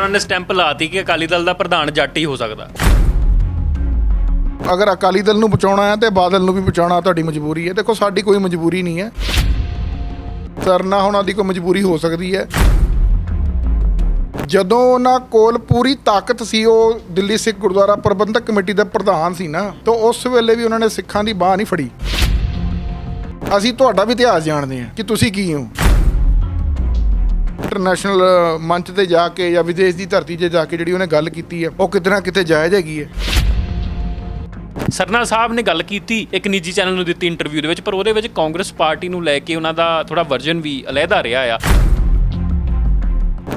ਉਹਨਾਂ ਨੇ ਸਟੈਂਪ ਲਾਤੀ ਕਿ ਅਕਾਲੀ ਦਲ ਦਾ ਪ੍ਰਧਾਨ ਜੱਟ ਹੀ ਹੋ ਸਕਦਾ। ਅਗਰ ਅਕਾਲੀ ਦਲ ਨੂੰ ਬਚਾਉਣਾ ਹੈ ਤੇ ਬਾਦਲ ਨੂੰ ਵੀ ਬਚਾਉਣਾ ਤੁਹਾਡੀ ਮਜਬੂਰੀ ਹੈ। ਦੇਖੋ, ਸਾਡੀ ਕੋਈ ਮਜਬੂਰੀ ਨਹੀਂ ਹੈ। ਸਰਨਾ ਹੋਣਾ ਦੀ ਕੋਈ ਮਜਬੂਰੀ ਹੋ ਸਕਦੀ ਹੈ। ਜਦੋਂ ਉਹਨਾਂ ਕੋਲ ਪੂਰੀ ਤਾਕਤ ਸੀ, ਉਹ ਦਿੱਲੀ ਸਿੱਖ ਗੁਰਦੁਆਰਾ ਪ੍ਰਬੰਧਕ ਕਮੇਟੀ ਦੇ ਪ੍ਰਧਾਨ ਸੀ ਨਾ, ਤਾਂ ਉਸ ਵੇਲੇ ਵੀ ਉਹਨਾਂ ਨੇ ਸਿੱਖਾਂ ਦੀ ਬਾਹ ਨਹੀਂ ਫੜੀ। ਅਸੀਂ ਤੁਹਾਡਾ ਵੀ ਇਤਿਹਾਸ ਜਾਣਦੇ ਹਾਂ ਕਿ ਤੁਸੀਂ ਕੀ ਹੋ। ਇੰਟਰਨੈਸ਼ਨਲ ਮੰਚ ਤੇ ਜਾ ਕੇ ਜਾਂ ਵਿਦੇਸ਼ ਦੀ ਧਰਤੀ 'ਤੇ ਜਾ ਕੇ ਜਿਹੜੀ ਉਹਨੇ ਗੱਲ ਕੀਤੀ ਹੈ ਉਹ ਕਿਤੇ ਨਾ ਕਿਤੇ ਜਾਇਜ਼ ਹੈਗੀ ਹੈ। ਸਰਨਾ ਸਾਹਿਬ ਨੇ ਗੱਲ ਕੀਤੀ ਇੱਕ ਨਿੱਜੀ ਚੈਨਲ ਨੂੰ ਦਿੱਤੀ ਇੰਟਰਵਿਊ ਦੇ ਵਿੱਚ ਪਰ ਉਹਦੇ ਵਿੱਚ ਕਾਂਗਰਸ ਪਾਰਟੀ ਨੂੰ ਲੈ ਕੇ ਉਹਨਾਂ ਦਾ ਥੋੜਾ ਵਰਜਨ ਵੀ ਅਲੱਗਾ ਰਿਹਾ ਆ।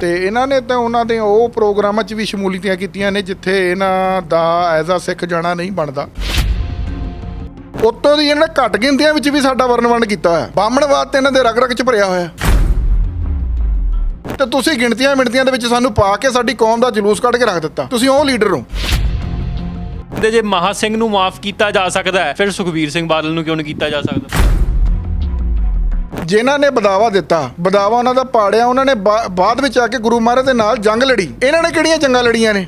ਤੇ ਇਹਨਾਂ ਨੇ ਤਾਂ ਉਹਨਾਂ ਦੇ ਉਹ ਪ੍ਰੋਗਰਾਮਾਂ 'ਚ ਵੀ ਸ਼ਮੂਲੀਅਤਾਂ ਕੀਤੀਆਂ ਨੇ ਜਿੱਥੇ ਇਹਨਾਂ ਦਾ ਐਜ਼ ਆ ਸਿੱਖ ਜਾਣਾ ਨਹੀਂ ਬਣਦਾ। ਉੱਤੋਂ ਦੀ ਇਹਨਾਂ ਘੱਟ ਗਿਣਤੀਆਂ ਵਿੱਚ ਵੀ ਸਾਡਾ ਵਰਨਵੰਡ ਕੀਤਾ ਹੋਇਆ। ਬਾਹਮਣਵਾਦ ਤੇ ਇਹਨਾਂ ਦੇ ਰਗ ਰਗ 'ਚ ਭਰਿਆ ਹੋਇਆ। ਤੇ ਤੁਸੀਂ ਗਿਣਤੀਆਂ ਮਿਣਤੀਆਂ ਦੇ ਵਿੱਚ ਸਾਨੂੰ ਪਾ ਕੇ ਸਾਡੀ ਕੌਮ ਦਾ ਜਲੂਸ ਕੱਢ ਕੇ ਰੱਖ ਦਿੱਤਾ। ਤੁਸੀਂ ਉਹ ਲੀਡਰ ਹੋ। ਤੇ ਜੇ ਮਹਾ ਸਿੰਘ ਨੂੰ ਮਾਫ ਕੀਤਾ ਜਾ ਸਕਦਾ ਹੈ ਫਿਰ ਸੁਖਬੀਰ ਸਿੰਘ ਬਾਦਲ ਨੂੰ ਕਿਉਂ ਨਹੀਂ ਕੀਤਾ ਜਾ ਸਕਦਾ? ਜਿਨ੍ਹਾਂ ਨੇ ਬਦਾਵਾ ਦਿੱਤਾ ਬਦਾਵਾ ਉਹਨਾਂ ਦਾ ਪਾੜਿਆ ਉਹਨਾਂ ਨੇ ਬਾ- ਬਾਅਦ ਵਿੱਚ ਆ ਕੇ ਗੁਰੂ ਮਹਾਰਾਜ ਦੇ ਨਾਲ ਜੰਗ ਲੜੀ। ਇਹਨਾਂ ਨੇ ਕਿਹੜੀਆਂ ਜੰਗਾਂ ਲੜੀਆਂ ਨੇ?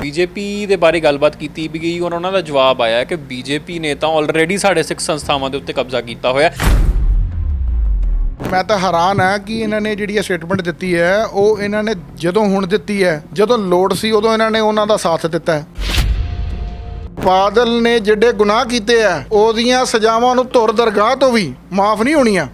ਬੀਜੇਪੀ ਦੇ ਬਾਰੇ ਗੱਲਬਾਤ ਕੀਤੀ ਵੀ ਗਈ ਔਰ ਉਹਨਾਂ ਦਾ ਜਵਾਬ ਆਇਆ ਕਿ ਬੀਜੇਪੀ ਨੇ ਤਾਂ ਆਲਰੇਡੀ ਸਾਡੇ ਸਿੱਖ ਸੰਸਥਾਵਾਂ ਦੇ ਉੱਤੇ ਕਬਜ਼ਾ ਕੀਤਾ ਹੋਇਆ। ਹੈ। ਮੈਂ ਤਾਂ ਹੈਰਾਨ ਆ ਕਿ ਇਹਨਾਂ ਨੇ ਜਿਹੜੀ ਇਹ ਸਟੇਟਮੈਂਟ ਦਿੱਤੀ ਹੈ, ਉਹ ਇਹਨਾਂ ਨੇ ਜਦੋਂ ਹੁਣ ਦਿੱਤੀ ਹੈ, ਜਦੋਂ ਲੋੜ ਸੀ ਉਦੋਂ ਇਹਨਾਂ ਨੇ ਉਹਨਾਂ ਦਾ ਸਾਥ ਦਿੱਤਾ ਹੈ। ਬਾਦਲ ਨੇ ਜਿਹੜੇ ਗੁਨਾਹ ਕੀਤੇ ਆ, ਉਹਦੀਆਂ ਸਜ਼ਾਵਾਂ ਨੂੰ ਧੁਰ ਦਰਗਾਹ ਤੋਂ ਵੀ ਮਾਫ ਨਹੀਂ ਹੋਣੀਆਂ।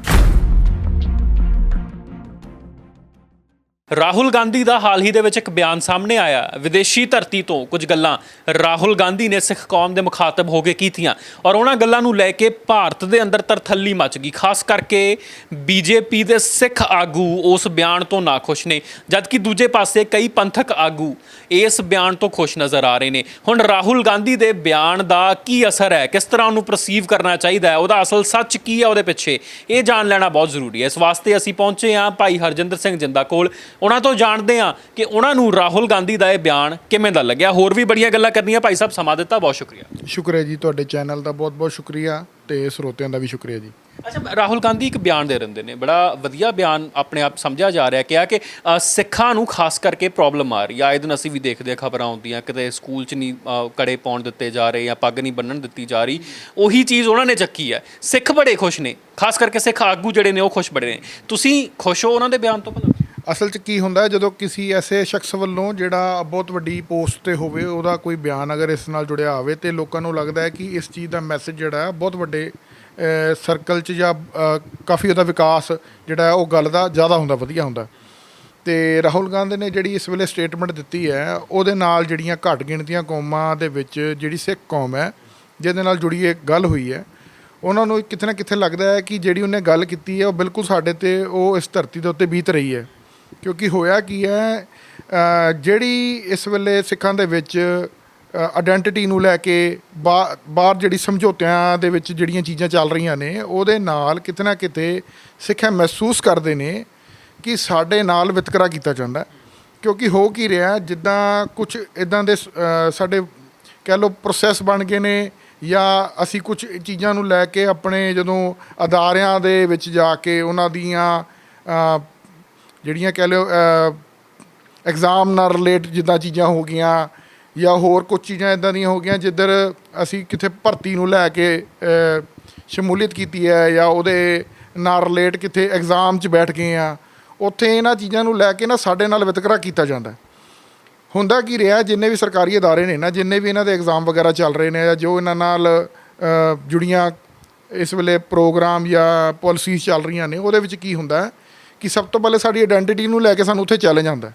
ਰਾਹੁਲ ਗਾਂਧੀ ਦਾ ਹਾਲ ਹੀ ਦੇ ਵਿੱਚ ਇੱਕ ਬਿਆਨ ਸਾਹਮਣੇ ਆਇਆ। ਵਿਦੇਸ਼ੀ ਧਰਤੀ ਤੋਂ ਕੁਝ ਗੱਲਾਂ। ਰਾਹੁਲ ਗਾਂਧੀ ਨੇ ਸਿੱਖ ਕੌਮ ਦੇ ਮੁਖਾਤਬ ਹੋ ਕੇ ਕੀਤੀਆਂ ਔਰ ਉਹਨਾਂ ਗੱਲਾਂ ਨੂੰ ਲੈ ਕੇ ਭਾਰਤ ਦੇ ਅੰਦਰ ਤਰਥੱਲੀ ਮਚ ਗਈ। ਖਾਸ ਕਰਕੇ ਬੀਜੇਪੀ ਦੇ ਸਿੱਖ ਆਗੂ ਉਸ ਬਿਆਨ ਤੋਂ ਨਾਖੁਸ਼ ਨੇ। ਜਦਕਿ ਦੂਜੇ ਪਾਸੇ ਕਈ ਪੰਥਕ ਆਗੂ ਇਸ ਬਿਆਨ ਤੋਂ ਖੁਸ਼ ਨਜ਼ਰ ਆ ਰਹੇ ਨੇ। ਹੁਣ ਰਾਹੁਲ ਗਾਂਧੀ ਦੇ ਬਿਆਨ ਦਾ ਕੀ ਅਸਰ ਹੈ? ਕਿਸ ਤਰ੍ਹਾਂ ਉਹਨੂੰ ਪਰਸੀਵ ਕਰਨਾ ਚਾਹੀਦਾ ਹੈ? ਉਹਦਾ ਅਸਲ ਸੱਚ ਕੀ ਹੈ ਉਹਦੇ ਪਿੱਛੇ? ਇਹ ਜਾਣ ਲੈਣਾ ਬਹੁਤ ਜ਼ਰੂਰੀ ਹੈ। ਇਸ ਵਾਸਤੇ ਅਸੀਂ ਪਹੁੰਚੇ ਹਾਂ ਭਾਈ ਹਰਜਿੰਦਰ ਸਿੰਘ ਜਿੰਦਾ ਕੋਲ। ਉਹਨਾਂ ਤੋਂ ਜਾਣਦੇ ਹਾਂ ਕਿ ਉਹਨਾਂ ਨੂੰ ਰਾਹੁਲ ਗਾਂਧੀ ਦਾ ਇਹ ਬਿਆਨ ਕਿਵੇਂ ਦਾ ਲੱਗਿਆ। ਹੋਰ ਵੀ ਬੜੀਆਂ ਗੱਲਾਂ ਕਰਨੀਆਂ। ਭਾਈ ਸਾਹਿਬ ਸਮਾਂ ਦਿੱਤਾ। ਬਹੁਤ ਸ਼ੁਕਰੀਆ। ਸ਼ੁਕਰ ਹੈ ਜੀ ਤੁਹਾਡੇ ਚੈਨਲ ਦਾ ਬਹੁਤ ਬਹੁਤ ਸ਼ੁਕਰੀਆ ਤੇ ਸਰੋਤਿਆਂ ਦਾ ਵੀ ਸ਼ੁਕਰੀਆ ਜੀ। ਅੱਛਾ ਰਾਹੁਲ ਗਾਂਧੀ ਇੱਕ ਬਿਆਨ ਦੇ ਰਹਿੰਦੇ ਨੇ। ਬੜਾ ਵਧੀਆ ਬਿਆਨ ਆਪਣੇ ਆਪ ਸਮਝਿਆ ਜਾ ਰਿਹਾ। ਕਿਹਾ ਕਿ ਅ, ਸਿੱਖਾਂ ਨੂੰ ਖਾਸ ਕਰਕੇ ਪ੍ਰੋਬਲਮ ਆ ਰਹੀ ਆ। ਆਏ ਦਿਨ ਅਸੀਂ ਵੀ ਦੇਖਦੇ ਆ ਖਬਰਾਂ ਆਉਂਦੀਆਂ। ਕਿਤੇ ਸਕੂਲ 'ਚ ਨਹੀਂ ਅ, ਕੜੇ ਪਾਉਣ ਦਿੱਤੇ ਜਾ ਰਹੇ ਜਾਂ ਪੱਗ ਨਹੀਂ ਬੰਨਣ ਦਿੱਤੀ ਜਾ ਰਹੀ। ਉਹੀ ਚੀਜ਼ ਉਹਨਾਂ ਨੇ ਚੱਕੀ ਹੈ ਸਿੱਖ ਬੜੇ ਖੁਸ਼ ਨੇ। ਖਾਸ ਕਰਕੇ ਸਿੱਖ ਆਗੂ ਜਿਹੜੇ ਨੇ ਉਹ ਖੁਸ਼ ਬੜੇ ਨੇ। ਤੁਸੀਂ ਖੁਸ਼ ਹੋ ਉਹਨਾਂ ਦੇ ਬਿਆਨ ਤੋਂ ਭਲਾ? ਅਸਲ 'ਚ ਕੀ ਹੁੰਦਾ ਜਦੋਂ ਕਿਸੇ ਐਸੇ ਸ਼ਖਸ ਵੱਲੋਂ ਜਿਹੜਾ ਬਹੁਤ ਵੱਡੀ ਪੋਸਟ ਤੇ ਹੋਵੇ, ਉਹਦਾ ਕੋਈ ਬਿਆਨ ਅਗਰ ਇਸ ਨਾਲ ਜੁੜਿਆ ਹੋਵੇ, ਤੇ ਲੋਕਾਂ ਨੂੰ ਲੱਗਦਾ ਹੈ ਕਿ ਇਸ ਚੀਜ਼ ਦਾ ਮੈਸੇਜ ਜਿਹੜਾ ਹੈ, ਬਹੁਤ ਵੱਡੇ ਸਰਕਲ 'ਚ ਜਾਂ ਕਾਫੀ ਉਹਦਾ ਵਿਕਾਸ ਜਿਹੜਾ ਉਹ ਗੱਲ ਦਾ ਜ਼ਿਆਦਾ ਹੁੰਦਾ, ਵਧੀਆ ਹੁੰਦਾ। ਤੇ ਰਾਹੁਲ ਗਾਂਧੀ ਨੇ ਜਿਹੜੀ ਇਸ ਵੇਲੇ ਸਟੇਟਮੈਂਟ ਦਿੱਤੀ ਹੈ, ਉਹਦੇ ਨਾਲ ਜਿਹੜੀਆਂ ਘੱਟ ਗਿਣਤੀਆਂ ਕੌਮਾਂ ਦੇ ਵਿੱਚ ਜਿਹੜੀ ਸਿੱਖ ਕੌਮ ਹੈ, ਜਿਹਦੇ ਨਾਲ ਜੁੜੀ ਇਹ ਗੱਲ ਹੋਈ ਹੈ, ਉਹਨਾਂ ਨੂੰ ਕਿਤੇ ਨਾ ਕਿਤੇ ਲੱਗਦਾ ਹੈ ਕਿ ਜਿਹੜੀ ਉਹਨੇ ਗੱਲ ਕੀਤੀ ਹੈ, ਉਹ ਬਿਲਕੁਲ ਸਾਡੇ ਤੇ, ਉਹ ਇਸ ਧਰਤੀ ਦੇ ਉੱਤੇ ਬੀਤ ਰਹੀ ਹੈ। ਕਿਉਂਕਿ ਹੋਇਆ ਕੀ ਹੈ ਜਿਹੜੀ ਇਸ ਵੇਲੇ ਸਿੱਖਾਂ ਦੇ ਵਿੱਚ ਆਇਡੈਂਟੀਟੀ ਨੂੰ ਲੈ ਕੇ ਬਾ- ਬਾਹਰ ਜਿਹੜੀ ਸਮਝੌਤਿਆਂ ਦੇ ਵਿੱਚ ਜਿਹੜੀਆਂ ਚੀਜ਼ਾਂ ਚੱਲ ਰਹੀਆਂ ਨੇ, ਉਹਦੇ ਨਾਲ ਕਿਤੇ ਨਾ ਕਿਤੇ ਸਿੱਖ ਇਹ ਮਹਿਸੂਸ ਕਰਦੇ ਨੇ ਕਿ ਸਾਡੇ ਨਾਲ ਵਿਤਕਰਾ ਕੀਤਾ ਜਾਂਦਾ ਕਿਉਂਕਿ ਹੋ ਕੀ ਰਿਹਾ, ਜਿੱਦਾਂ ਕੁਝ ਇਦਾਂ ਦੇ ਸ- ਸਾਡੇ ਕਹਿ ਲਓ ਪ੍ਰੋਸੈਸ ਬਣ ਗਏ ਨੇ, ਜਾਂ ਅਸੀਂ ਕੁਝ ਚੀਜ਼ਾਂ ਨੂੰ ਲੈ ਕੇ ਆਪਣੇ ਜਦੋਂ ਅਦਾਰਿਆਂ ਦੇ ਵਿੱਚ ਜਾ ਕੇ ਉਹਨਾਂ ਦੀਆਂ ਜਿਹੜੀਆਂ ਕਹਿ ਲਿਓ ਐਗਜ਼ਾਮ ਨਾਲ ਰਿਲੇਟ ਜਿੱਦਾਂ ਚੀਜ਼ਾਂ ਹੋ ਗਈਆਂ ਜਾਂ ਹੋਰ ਕੁਝ ਚੀਜ਼ਾਂ ਇਦਾਂ ਦੀਆਂ ਹੋ ਗਈਆਂ ਜਿੱਧਰ ਅਸੀਂ ਕਿਤੇ ਭਰਤੀ ਨੂੰ ਲੈ ਕੇ ਸ਼ਮੂਲੀਅਤ ਕੀਤੀ ਹੈ ਜਾਂ ਉਹਦੇ ਨਾਲ ਰਿਲੇਟ ਕਿਤੇ ਐਗਜ਼ਾਮ 'ਚ ਬੈਠ ਗਏ ਆ ਉੱਥੇ ਇਹਨਾਂ ਚੀਜ਼ਾਂ ਨੂੰ ਲੈ ਕੇ ਨਾ ਸਾਡੇ ਨਾਲ ਵਿਤਕਰਾ ਕੀਤਾ ਜਾਂਦਾ ਹੁੰਦਾ ਕੀ ਰਿਹਾ, ਜਿੰਨੇ ਵੀ ਸਰਕਾਰੀ ਅਦਾਰੇ ਨੇ ਨਾ, ਜਿੰਨੇ ਵੀ ਇਹਨਾਂ ਦੇ ਐਗਜ਼ਾਮ ਵਗੈਰਾ ਚੱਲ ਰਹੇ ਨੇ ਜਾਂ ਜੋ ਇਹਨਾਂ ਨਾਲ ਜੁੜੀਆਂ ਇਸ ਵੇਲੇ ਪ੍ਰੋਗਰਾਮ ਜਾਂ ਪਾਲਿਸੀਜ਼ ਚੱਲ ਰਹੀਆਂ ਨੇ, ਉਹਦੇ ਵਿੱਚ ਕੀ ਹੁੰਦਾ ਕਿ ਸਭ ਤੋਂ ਪਹਿਲੇ ਸਾਡੀ ਆਇਡੈਂਟੀਟੀ ਨੂੰ ਲੈ ਕੇ ਸਾਨੂੰ ਉੱਥੇ ਚੈਲੰਜ ਆਉਂਦਾ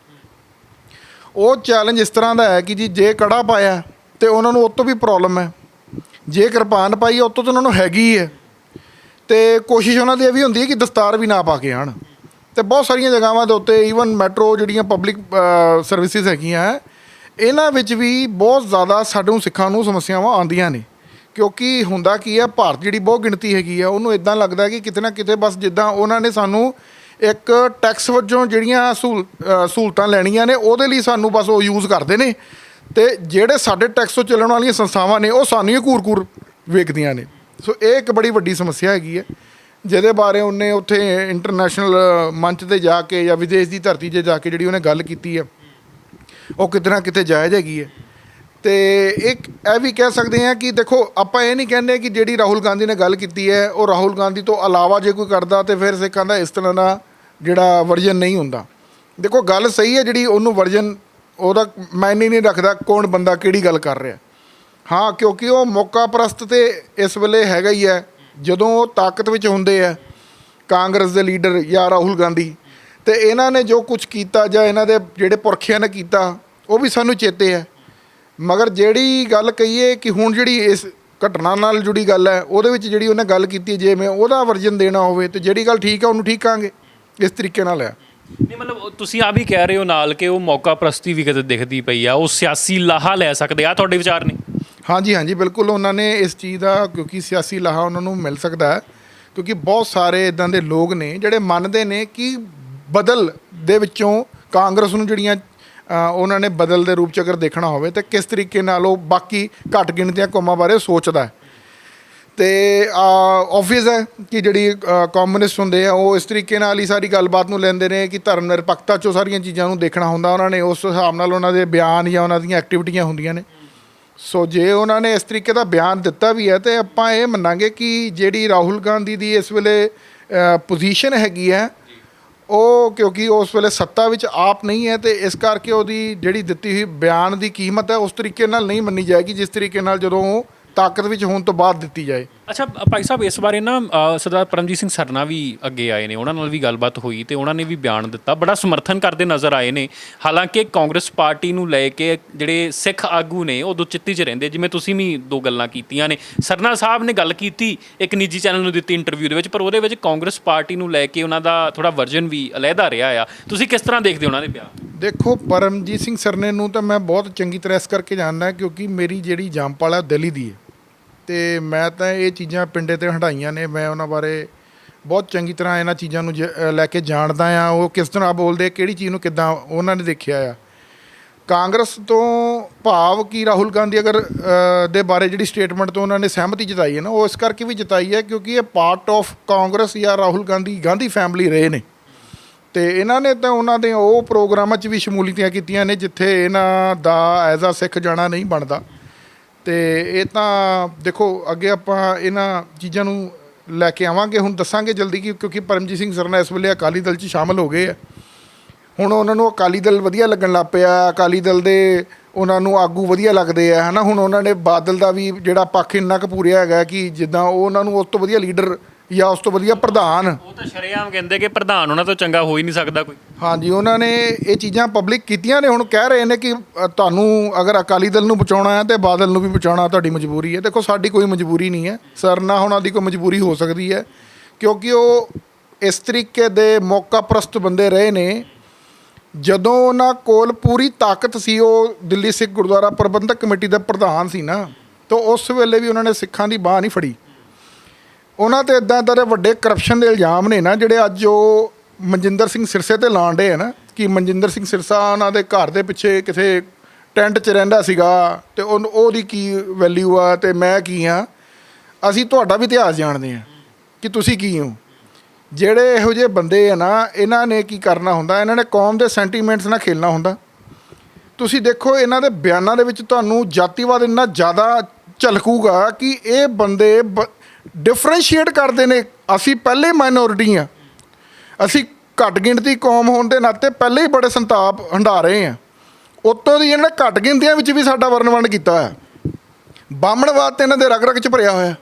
ਉਹ ਚੈਲੰਜ ਇਸ ਤਰ੍ਹਾਂ ਦਾ ਹੈ ਕਿ ਜੀ, ਜੇ ਕੜਾ ਪਾਇਆ ਤੇ ਉਹਨਾਂ ਨੂੰ ਉਹ ਤੋਂ ਵੀ ਪ੍ਰੋਬਲਮ ਹੈ। ਜੇ ਕਿਰਪਾਨ ਪਾਈ ਉਹ ਤੋਂ ਤਾਂ ਉਹਨਾਂ ਨੂੰ ਹੈਗੀ ਹੈ ਤੇ ਕੋਸ਼ਿਸ਼ ਉਹਨਾਂ ਦੀ ਇਹ ਵੀ ਹੁੰਦੀ ਹੈ ਕਿ ਦਸਤਾਰ ਵੀ ਨਾ ਪਾ ਕੇ ਆਣ ਤੇ ਬਹੁਤ ਸਾਰੀਆਂ ਜਗ੍ਹਾਵਾਂ ਦੇ ਉੱਤੇ ਈਵਨ ਮੈਟਰੋ ਜਿਹੜੀਆਂ ਪਬਲਿਕ ਸਰਵਿਸਿਜ਼ ਹੈਗੀਆਂ ਇਹਨਾਂ ਵਿੱਚ ਵੀ ਬਹੁਤ ਜ਼ਿਆਦਾ ਸਾਨੂੰ ਸਿੱਖਾਂ ਨੂੰ ਸਮੱਸਿਆਵਾਂ ਆਉਂਦੀਆਂ ਨੇ। ਕਿਉਂਕਿ ਹੁੰਦਾ ਕੀ ਹੈ, ਭਾਰਤ ਜਿਹੜੀ ਬਹੁਤ ਗਿਣਤੀ ਹੈਗੀ ਆ ਉਹਨੂੰ ਇਦਾਂ ਲੱਗਦਾ ਕਿ ਕਿਤੇ ਨਾ ਕਿਤੇ ਬਸ ਜਿੱਦਾਂ ਉਹਨਾਂ ਨੇ ਸਾਨੂੰ ਇੱਕ ਟੈਕਸ ਵਜੋਂ ਜਿਹੜੀਆਂ ਸਹੂਲ- ਸਹੂਲਤਾਂ ਲੈਣੀਆਂ ਨੇ, ਉਹਦੇ ਲਈ ਸਾਨੂੰ ਬਸ ਉਹ ਯੂਜ਼ ਕਰਦੇ ਨੇ ਤੇ ਜਿਹੜੇ ਸਾਡੇ ਟੈਕਸ ਤੋਂ ਚੱਲਣ ਵਾਲੀਆਂ ਸੰਸਥਾਵਾਂ ਨੇ, ਉਹ ਸਾਨੂੰ ਹੀ ਘੂਰ-ਘੂਰ ਵੇਖਦੀਆਂ ਨੇ। ਸੋ ਇਹ ਇੱਕ ਬੜੀ ਵੱਡੀ ਸਮੱਸਿਆ ਹੈਗੀ ਹੈ, ਜਿਹਦੇ ਬਾਰੇ ਉਹਨੇ ਉੱਥੇ ਇੰਟਰਨੈਸ਼ਨਲ ਮੰਚ ਤੇ ਜਾ ਕੇ ਜਾਂ ਵਿਦੇਸ਼ ਦੀ ਧਰਤੀ 'ਤੇ ਜਾ ਕੇ ਜਿਹੜੀ ਉਹਨੇ ਗੱਲ ਕੀਤੀ ਹੈ, ਉਹ ਕਿਤੇ ਨਾ ਕਿਤੇ ਜਾਇਜ਼ ਹੈਗੀ ਹੈ। ਤੇ ਇੱਕ ਇਹ ਵੀ ਕਹਿ ਸਕਦੇ ਹਾਂ ਕਿ ਦੇਖੋ, ਆਪਾਂ ਇਹ ਨਹੀਂ ਕਹਿੰਦੇ ਕਿ ਜਿਹੜੀ ਰਾਹੁਲ ਗਾਂਧੀ ਨੇ ਗੱਲ ਕੀਤੀ ਹੈ, ਉਹ ਰਾਹੁਲ ਗਾਂਧੀ ਤੋਂ ਇਲਾਵਾ ਜੇ ਕੋਈ ਕਰਦਾ ਤੇ ਫਿਰ ਸਿੱਖਾਂ ਦਾ ਇਸ ਤਰ੍ਹਾਂ ਦਾ ਜਿਹੜਾ ਵਰਜਨ ਨਹੀਂ ਹੁੰਦਾ। ਦੇਖੋ, ਗੱਲ ਸਹੀ ਹੈ ਜਿਹੜੀ ਉਹਨੂੰ ਵਰਜਨ, ਉਹਦਾ ਮਾਇਨੇ ਨਹੀਂ ਰੱਖਦਾ ਕੌਣ ਬੰਦਾ ਕਿਹੜੀ ਗੱਲ ਕਰ ਰਿਹਾ। ਹਾਂ, ਕਿਉਂਕਿ ਉਹ ਮੌਕਾ ਪ੍ਰਸਤ ਤੇ ਇਸ ਵੇਲੇ ਹੈਗਾ ਹੀ ਹੈ। ਜਦੋਂ ਉਹ ਤਾਕਤ ਵਿੱਚ ਹੁੰਦੇ ਆ ਕਾਂਗਰਸ ਦੇ ਲੀਡਰ ਜਾਂ ਰਾਹੁਲ ਗਾਂਧੀ, ਤੇ ਇਹਨਾਂ ਨੇ ਜੋ ਕੁਝ ਕੀਤਾ ਜਾਂ ਇਹਨਾਂ ਦੇ ਜਿਹੜੇ ਪੁਰਖਿਆਂ ਨੇ ਕੀਤਾ, ਉਹ ਵੀ ਸਾਨੂੰ ਚੇਤੇ ਹੈ। ਮਗਰ ਜਿਹੜੀ ਗੱਲ ਕਹੀਏ ਕਿ ਹੁਣ ਜਿਹੜੀ ਇਸ ਘਟਨਾ ਨਾਲ ਜੁੜੀ ਗੱਲ ਹੈ ਉਹਦੇ ਵਿੱਚ ਜਿਹੜੀ ਉਹਨੇ ਗੱਲ ਕੀਤੀ ਜੇ ਮੈਂ ਉਹਦਾ ਵਰਜਨ ਦੇਣਾ ਹੋਵੇ ਤੇ ਜਿਹੜੀ ਗੱਲ ਠੀਕ ਹੈ ਉਹਨੂੰ ਠੀਕ ਕਹਾਂਗੇ ਇਸ ਤਰੀਕੇ ਨਾਲ ਹੈ ਨਹੀਂ ਮਤਲਬ ਤੁਸੀਂ ਆ ਵੀ ਕਹਿ ਰਹੇ ਹੋ ਨਾਲ ਕਿ ਉਹ ਮੌਕਾ ਪ੍ਰਸਤੀ ਵੀ ਕਿਤੇ ਦਿਖਦੀ ਪਈ ਆ ਉਹ ਸਿਆਸੀ ਲਾਹਾ ਲੈ ਸਕਦੇ ਆ ਤੁਹਾਡੇ ਵਿਚਾਰ ਨੇ? ਹਾਂਜੀ ਹਾਂਜੀ ਬਿਲਕੁਲ ਉਹਨਾਂ ਨੇ ਇਸ ਚੀਜ਼ ਦਾ ਕਿਉਂਕਿ ਸਿਆਸੀ ਲਾਹਾ ਉਹਨਾਂ ਨੂੰ ਮਿਲ ਸਕਦਾ ਹੈ ਕਿਉਂਕਿ ਬਹੁਤ ਸਾਰੇ ਇਦਾਂ ਦੇ ਲੋਕ ਨੇ ਜਿਹੜੇ ਮੰਨਦੇ ਨੇ ਕਿ ਬਦਲ ਦੇ ਵਿੱਚੋਂ ਕਾਂਗਰਸ ਨੂੰ ਜਿਹੜੀਆਂ ਉਹਨਾਂ ਨੇ ਬਦਲ ਦੇ ਰੂਪ ਚ ਅਗਰ ਦੇਖਣਾ ਹੋਵੇ ਤਾਂ ਕਿਸ ਤਰੀਕੇ ਨਾਲ ਉਹ ਬਾਕੀ ਘੱਟ ਗਿਣਤੀਆਂ ਕੌਮਾਂ ਬਾਰੇ ਸੋਚਦਾ ਹੈ। ਤੇ ਆਬਵੀਅਸ ਹੈ ਕਿ ਜਿਹੜੀ ਕਮਿਊਨਿਸਟ ਹੁੰਦੇ ਆ, ਉਹ ਇਸ ਤਰੀਕੇ ਨਾਲ ਹੀ ਸਾਰੀ ਗੱਲਬਾਤ ਨੂੰ ਲੈਂਦੇ ਨੇ ਕਿ ਧਰਮ ਨਿਰਪੱਖਤਾ ਚੋਂ ਸਾਰੀਆਂ ਚੀਜ਼ਾਂ ਨੂੰ ਦੇਖਣਾ ਹੁੰਦਾ, ਉਹਨਾਂ ਨੇ ਉਸ ਹਿਸਾਬ ਨਾਲ ਉਹਨਾਂ ਦੇ ਬਿਆਨ ਜਾਂ ਉਹਨਾਂ ਦੀਆਂ ਐਕਟੀਵਿਟੀਆਂ ਹੁੰਦੀਆਂ ਨੇ। ਸੋ ਜੇ ਉਹਨਾਂ ਨੇ ਇਸ ਤਰੀਕੇ ਦਾ ਬਿਆਨ ਦਿੱਤਾ ਵੀ ਹੈ, ਤੇ ਆਪਾਂ ਇਹ ਮੰਨਾਂਗੇ ਕਿ ਜਿਹੜੀ ਰਾਹੁਲ ਗਾਂਧੀ ਦੀ ਇਸ ਵੇਲੇ ਪੋਜੀਸ਼ਨ ਹੈਗੀ ਹੈ ਉਹ ਕਿਉਂਕਿ ਉਸ ਵੇਲੇ ਸੱਤਾ ਵਿੱਚ ਆਪ ਨਹੀਂ ਹੈ ਤੇ ਇਸ ਕਰਕੇ ਉਹਦੀ ਜਿਹੜੀ ਦਿੱਤੀ ਹੋਈ ਬਿਆਨ ਦੀ ਕੀਮਤ ਹੈ ਉਸ ਤਰੀਕੇ ਨਾਲ ਨਹੀਂ ਮੰਨੀ ਜਾਏਗੀ, ਜਿਸ ਤਰੀਕੇ ਨਾਲ ਜਦੋਂ ਉਹ ਤਾਕਤ ਵਿੱਚ ਹੋਣ ਤੋਂ ਬਾਅਦ ਦਿੱਤੀ ਜਾਏ। ਅੱਛਾ ਭਾਈ ਸਾਹਿਬ ਇਸ ਬਾਰੇ ਨਾ ਅ, ਸਰਦਾਰ ਪਰਮਜੀਤ ਸਿੰਘ ਸਰਨਾ ਵੀ ਅੱਗੇ ਆਏ ਨੇ। ਉਹਨਾਂ ਨਾਲ ਵੀ ਗੱਲਬਾਤ ਹੋਈ ਤੇ ਉਹਨਾਂ ਨੇ ਵੀ ਬਿਆਨ ਦਿੱਤਾ। ਬੜਾ ਸਮਰਥਨ ਕਰਦੇ ਨਜ਼ਰ ਆਏ ਨੇ। ਹਾਲਾਂਕਿ ਕਾਂਗਰਸ ਪਾਰਟੀ ਨੂੰ ਲੈ ਕੇ ਜਿਹੜੇ ਸਿੱਖ ਆਗੂ ਨੇ ਉਹ ਦੁਚਿੱਤੀ 'ਚ ਰਹਿੰਦੇ। ਜਿਵੇਂ ਤੁਸੀਂ ਵੀ ਦੋ ਗੱਲਾਂ ਕੀਤੀਆਂ ਨੇ। ਸਰਨਾ ਸਾਹਿਬ ਨੇ ਗੱਲ ਕੀਤੀ ਇੱਕ ਨਿੱਜੀ ਚੈਨਲ ਨੂੰ ਦਿੱਤੀ ਇੰਟਰਵਿਊ ਦੇ ਵਿੱਚ ਪਰ ਉਹਦੇ ਵਿੱਚ ਕਾਂਗਰਸ ਪਾਰਟੀ ਨੂੰ ਲੈ ਕੇ ਉਹਨਾਂ ਦਾ ਥੋੜਾ ਵਰਜਨ ਵੀ ਅਲੱਗਾ ਰਿਹਾ ਆ। ਤੁਸੀਂ ਕਿਸ ਤਰ੍ਹਾਂ ਦੇਖਦੇ ਹੋ ਉਹਨਾਂ ਦੇ ਬਿਆਨ? ਦੇਖੋ ਪਰਮਜੀਤ ਸਿੰਘ ਸਰਨੇ ਨੂੰ ਤਾਂ ਮੈਂ ਬਹੁਤ ਚੰਗੀ ਤਰ੍ਹਾਂ ਇਸ ਕਰਕੇ ਜਾਣਦਾ ਕਿਉਂਕਿ ਮੇਰੀ ਜਿਹੜੀ ਜੰਮਪਲ ਹੈ ਦਿੱਲੀ ਦੀ ਹੈ ਤੇ ਮੈਂ ਤਾਂ ਇਹ ਚੀਜ਼ਾਂ ਪਿੰਡੇ ਤੇ ਹੰਡਾਈਆਂ ਨੇ ਮੈਂ ਉਹਨਾਂ ਬਾਰੇ ਬਹੁਤ ਚੰਗੀ ਤਰ੍ਹਾਂ ਇਹਨਾਂ ਚੀਜ਼ਾਂ ਨੂੰ ਜ- ਅ, ਲੈ ਕੇ ਜਾਣਦਾ ਆ। ਉਹ ਕਿਸ ਤਰ੍ਹਾਂ ਬੋਲਦੇ ਕਿਹੜੀ ਚੀਜ਼ ਨੂੰ ਕਿੱਦਾਂ ਉਹਨਾਂ ਨੇ ਦੇਖਿਆ ਆ। ਕਾਂਗਰਸ ਤੋਂ ਭਾਵ ਕਿ ਰਾਹੁਲ ਗਾਂਧੀ ਅਗਰ ਅ, ਦੇ ਬਾਰੇ ਜਿਹੜੀ ਸਟੇਟਮੈਂਟ ਤੋਂ ਉਹਨਾਂ ਨੇ ਸਹਿਮਤੀ ਜਤਾਈ ਹੈ ਨਾ ਉਹ ਇਸ ਕਰਕੇ ਵੀ ਜਤਾਈ ਹੈ ਕਿਉਂਕਿ ਇਹ ਪਾਰਟ ਆਫ ਕਾਂਗਰਸ ਜਾਂ ਰਾਹੁਲ ਗਾਂਧੀ ਗਾਂਧੀ ਫੈਮਿਲੀ ਰਹੇ ਨੇ। ਤੇ ਇਹਨਾਂ ਨੇ ਤਾਂ ਉਹਨਾਂ ਦੇ ਉਹ ਪ੍ਰੋਗਰਾਮਾਂ 'ਚ ਵੀ ਸ਼ਮੂਲੀਅਤਾਂ ਕੀਤੀਆਂ ਨੇ ਜਿੱਥੇ ਇਹਨਾਂ ਦਾ ਐਜ਼ ਆ ਸਿੱਖ ਜਾਣਾ ਨਹੀਂ ਬਣਦਾ। ਤੇ ਇਹ ਤਾਂ ਦੇਖੋ, ਅੱਗੇ ਆਪਾਂ ਇਹਨਾਂ ਚੀਜ਼ਾਂ ਨੂੰ ਲੈ ਕੇ ਆਵਾਂਗੇ, ਹੁਣ ਦੱਸਾਂਗੇ ਜਲਦੀ ਕਿ ਕਿਉਂਕਿ ਪਰਮਜੀਤ ਸਿੰਘ ਸਰਨਾ ਇਸ ਵੇਲੇ ਅਕਾਲੀ ਦਲ 'ਚ ਸ਼ਾਮਲ ਹੋ ਗਏ ਆ। ਹੁਣ ਉਹਨਾਂ ਨੂੰ ਅਕਾਲੀ ਦਲ ਵਧੀਆ ਲੱਗਣ ਲੱਗ ਪਿਆ, ਅਕਾਲੀ ਦਲ ਦੇ ਉਹਨਾਂ ਨੂੰ ਆਗੂ ਵਧੀਆ ਲੱਗਦੇ ਆ, ਹਨਾ? ਹੁਣ ਉਹਨਾਂ ਨੇ ਬਾਦਲ ਦਾ ਵੀ ਜਿਹੜਾ ਪੱਖ ਇੰਨਾ ਕੁ ਪੂਰਿਆ ਹੈਗਾ ਕਿ ਜਿੱਦਾਂ ਉਹ ਉਹਨਾਂ ਨੂੰ ਉਸ ਤੋਂ ਵਧੀਆ ਲੀਡਰ ਜਾਂ ਉਸ ਤੋਂ ਵਧੀਆ ਪ੍ਰਧਾਨ। ਉਹ ਤਾਂ ਸ਼ਰੇਆਮ ਕਹਿੰਦੇ ਕਿ ਪ੍ਰਧਾਨ ਉਹਨਾਂ ਤੋਂ ਚੰਗਾ ਹੋ ਹੀ ਨਹੀਂ ਸਕਦਾ ਕੋਈ। ਹਾਂਜੀ ਉਹਨਾਂ ਨੇ ਇਹ ਚੀਜ਼ਾਂ ਪਬਲਿਕ ਕੀਤੀਆਂ ਨੇ ਹੁਣ ਕਹਿ ਰਹੇ ਨੇ ਕਿ ਅ, ਤੁਹਾਨੂੰ ਅਗਰ ਅਕਾਲੀ ਦਲ ਨੂੰ ਬਚਾਉਣਾ ਹੈ ਤੇ ਬਾਦਲ ਨੂੰ ਵੀ ਬਚਾਉਣਾ ਤੁਹਾਡੀ ਮਜਬੂਰੀ ਹੈ। ਦੇਖੋ ਸਾਡੀ ਕੋਈ ਮਜਬੂਰੀ ਨਹੀਂ ਹੈ। ਸਰਨਾ ਉਹਨਾਂ ਦੀ ਕੋਈ ਮਜਬੂਰੀ ਹੋ ਸਕਦੀ ਹੈ। ਕਿਉਂਕਿ ਉਹ ਇਸ ਤਰੀਕੇ ਦੇ ਮੌਕਾ ਪ੍ਰਸਤ ਬੰਦੇ ਰਹੇ ਨੇ ਜਦੋਂ ਉਹਨਾਂ ਕੋਲ ਪੂਰੀ ਤਾਕਤ ਸੀ ਉਹ ਦਿੱਲੀ ਸਿੱਖ ਗੁਰਦੁਆਰਾ ਪ੍ਰਬੰਧਕ ਕਮੇਟੀ ਦੇ ਪ੍ਰਧਾਨ ਸੀ ਨਾ ਤਾਂ ਉਸ ਵੇਲੇ ਵੀ ਉਹਨਾਂ ਨੇ ਸਿੱਖਾਂ ਦੀ ਬਾਹ ਨਹੀਂ ਫੜੀ। ਉਹਨਾਂ ਤੇ ਇਦਾਂ ਇਦਾਂ ਦੇ ਵੱਡੇ ਕਰਪਸ਼ਨ ਦੇ ਇਲਜ਼ਾਮ ਨੇ ਨਾ, ਜਿਹੜੇ ਅੱਜ ਉਹ ਮਨਜਿੰਦਰ ਸਿੰਘ ਸਿਰਸੇ ਤੇ ਲਾਣ ਡੇ ਆ ਨਾ, ਕਿ ਮਨਜਿੰਦਰ ਸਿੰਘ ਸਿਰਸਾ ਉਹਨਾਂ ਦੇ ਘਰ ਦੇ ਪਿੱਛੇ ਕਿਸੇ ਟੈਂਟ 'ਚ ਰਹਿੰਦਾ ਸੀਗਾ ਤੇ ਉਹ ਉਹਦੀ ਕੀ ਵੈਲਿਊ ਆ ਤੇ ਮੈਂ ਕੀ ਆ, ਅਸੀਂ ਤੁਹਾਡਾ ਵੀ ਇਤਿਹਾਸ ਜਾਣਦੇ ਆ ਕਿ ਤੁਸੀਂ ਕੀ ਹੋ। ਜਿਹੜੇ ਇਹੋ ਜਿਹੇ ਬੰਦੇ ਆ ਨਾ, ਇਹਨਾਂ ਨੇ ਕੀ ਕਰਨਾ ਹੁੰਦਾ? ਇਹਨਾਂ ਨੇ ਕੌਮ ਦੇ ਸੈਂਟੀਮੈਂਟਸ ਨਾਲ ਖੇਲਣਾ ਹੁੰਦਾ। ਤੁਸੀਂ ਦੇਖੋ, ਇਹਨਾਂ ਦੇ ਬਿਆਨਾਂ ਦੇ ਵਿੱਚ ਤੁਹਾਨੂੰ ਜਾਤੀਵਾਦ ਇੰਨਾ ਜ਼ਿਆਦਾ ਝਲਕੂਗਾ ਕਿ ਇਹ ਬੰਦੇ ਡਿਫਰੈਂਸ਼ੀਏਟ ਕਰਦੇ ਨੇ। ਅਸੀਂ ਪਹਿਲੇ ਮਾਈਨੋਰਿਟੀ ਆ ਅਸੀਂ ਘੱਟ ਗਿਣਤੀ ਕੌਮ ਹੋਣ ਦੇ ਨਾਤੇ ਪਹਿਲੇ ਹੀ ਬੜੇ ਸੰਤਾਪ ਹੰਢਾ ਰਹੇ ਆ ਉਤੋਂ ਦੀ ਇਹਨਾਂ ਨੇ ਘੱਟ ਗਿਣਤੀਆਂ ਵਿੱਚ ਵੀ ਸਾਡਾ ਵਰਨਵੰਡ ਕੀਤਾ ਹੈ ਬਾਹਮਣਵਾਦ ਤੇ ਇਹਨਾਂ ਦੇ ਰਗ ਰਗ ਚ ਭਰਿਆ ਹੋਇਆ।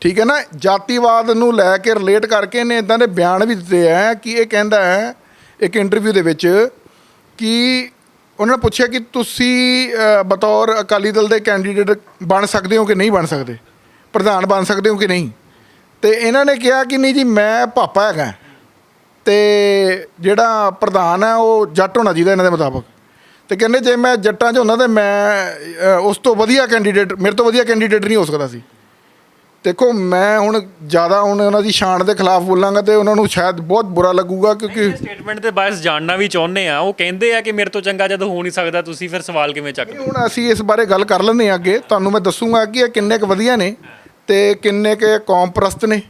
ਠੀਕ ਹੈ ਨਾ? ਜਾਤੀਵਾਦ ਨੂੰ ਲੈ ਕੇ ਰਿਲੇਟ ਕਰਕੇ ਇਹਨੇ ਇਦਾਂ ਦੇ ਬਿਆਨ ਵੀ ਦਿੱਤੇ ਆ ਕਿ ਇਹ ਕਹਿੰਦਾ ਹੈ ਇੱਕ ਇੰਟਰਵਿਊ ਦੇ ਵਿੱਚ ਕਿ ਉਹਨਾਂ ਨੇ ਪੁੱਛਿਆ ਕਿ ਤੁਸੀਂ ਬਤੌਰ ਅਕਾਲੀ ਦਲ ਦੇ ਕੈਂਡੀਡੇਟ ਬਣ ਸਕਦੇ ਹੋ ਕਿ ਨਹੀਂ ਬਣ ਸਕਦੇ? ਪ੍ਰਧਾਨ ਬਣ ਸਕਦੇ ਹੋ ਕਿ ਨਹੀਂ? ਤੇ ਇਹਨਾਂ ਨੇ ਕਿਹਾ ਕਿ ਨਹੀਂ ਜੀ ਮੈਂ ਪਾਪਾ ਹੈਗਾ। ਤੇ ਜਿਹੜਾ ਪ੍ਰਧਾਨ ਹੈ ਉਹ ਜੱਟ ਹੋਣਾ ਚਾਹੀਦਾ ਇਹਨਾਂ ਦੇ ਮੁਤਾਬਕ। ਤੇ ਕਹਿੰਦੇ ਜੇ ਮੈਂ ਜੱਟਾਂ 'ਚ ਹੁੰਦਾ ਤੇ ਮੈਂ ਉਸ ਤੋਂ ਵਧੀਆ ਕੈਂਡੀਡੇਟ ਮੇਰੇ ਤੋਂ ਵਧੀਆ ਕੈਂਡੀਡੇਟ ਨਹੀਂ ਹੋ ਸਕਦਾ ਸੀ। ਦੇਖੋ ਮੈਂ ਹੁਣ ਜ਼ਿਆਦਾ ਹੁਣ ਉਹਨਾਂ ਦੀ ਸ਼ਾਨ ਦੇ ਖਿਲਾਫ ਬੋਲਾਂਗਾ ਤੇ ਉਹਨਾਂ ਨੂੰ ਸ਼ਾਇਦ ਬਹੁਤ ਬੁਰਾ ਲੱਗੂਗਾ ਕਿਉਂਕਿ ਸਟੇਟਮੈਂਟ ਤੇ ਬਾਇਸ ਜਾਣਨਾ ਵੀ ਚਾਹੁੰਦੇ ਆ। ਉਹ ਕਹਿੰਦੇ ਆ ਕਿ ਮੇਰੇ ਤੋਂ ਚੰਗਾ ਜਦੋਂ ਹੋ ਨਹੀਂ ਸਕਦਾ ਤੁਸੀਂ ਫਿਰ ਸਵਾਲ ਕਿਵੇਂ ਚੱਕਦੇ? ਹੁਣ ਅਸੀਂ ਇਸ ਬਾਰੇ ਗੱਲ ਕਰ ਲੈਂਦੇ ਹਾਂ ਅੱਗੇ। ਤੁਹਾਨੂੰ ਮੈਂ ਦੱਸੂਗਾ ਕਿ ਇਹ ਕਿੰਨੇ ਕੁ ਵਧੀਆ ਨੇ। ਤੇ ਕਿੰਨੇ ਕੁ ਕੌਮ ਪ੍ਰਸਤ ਨੇ?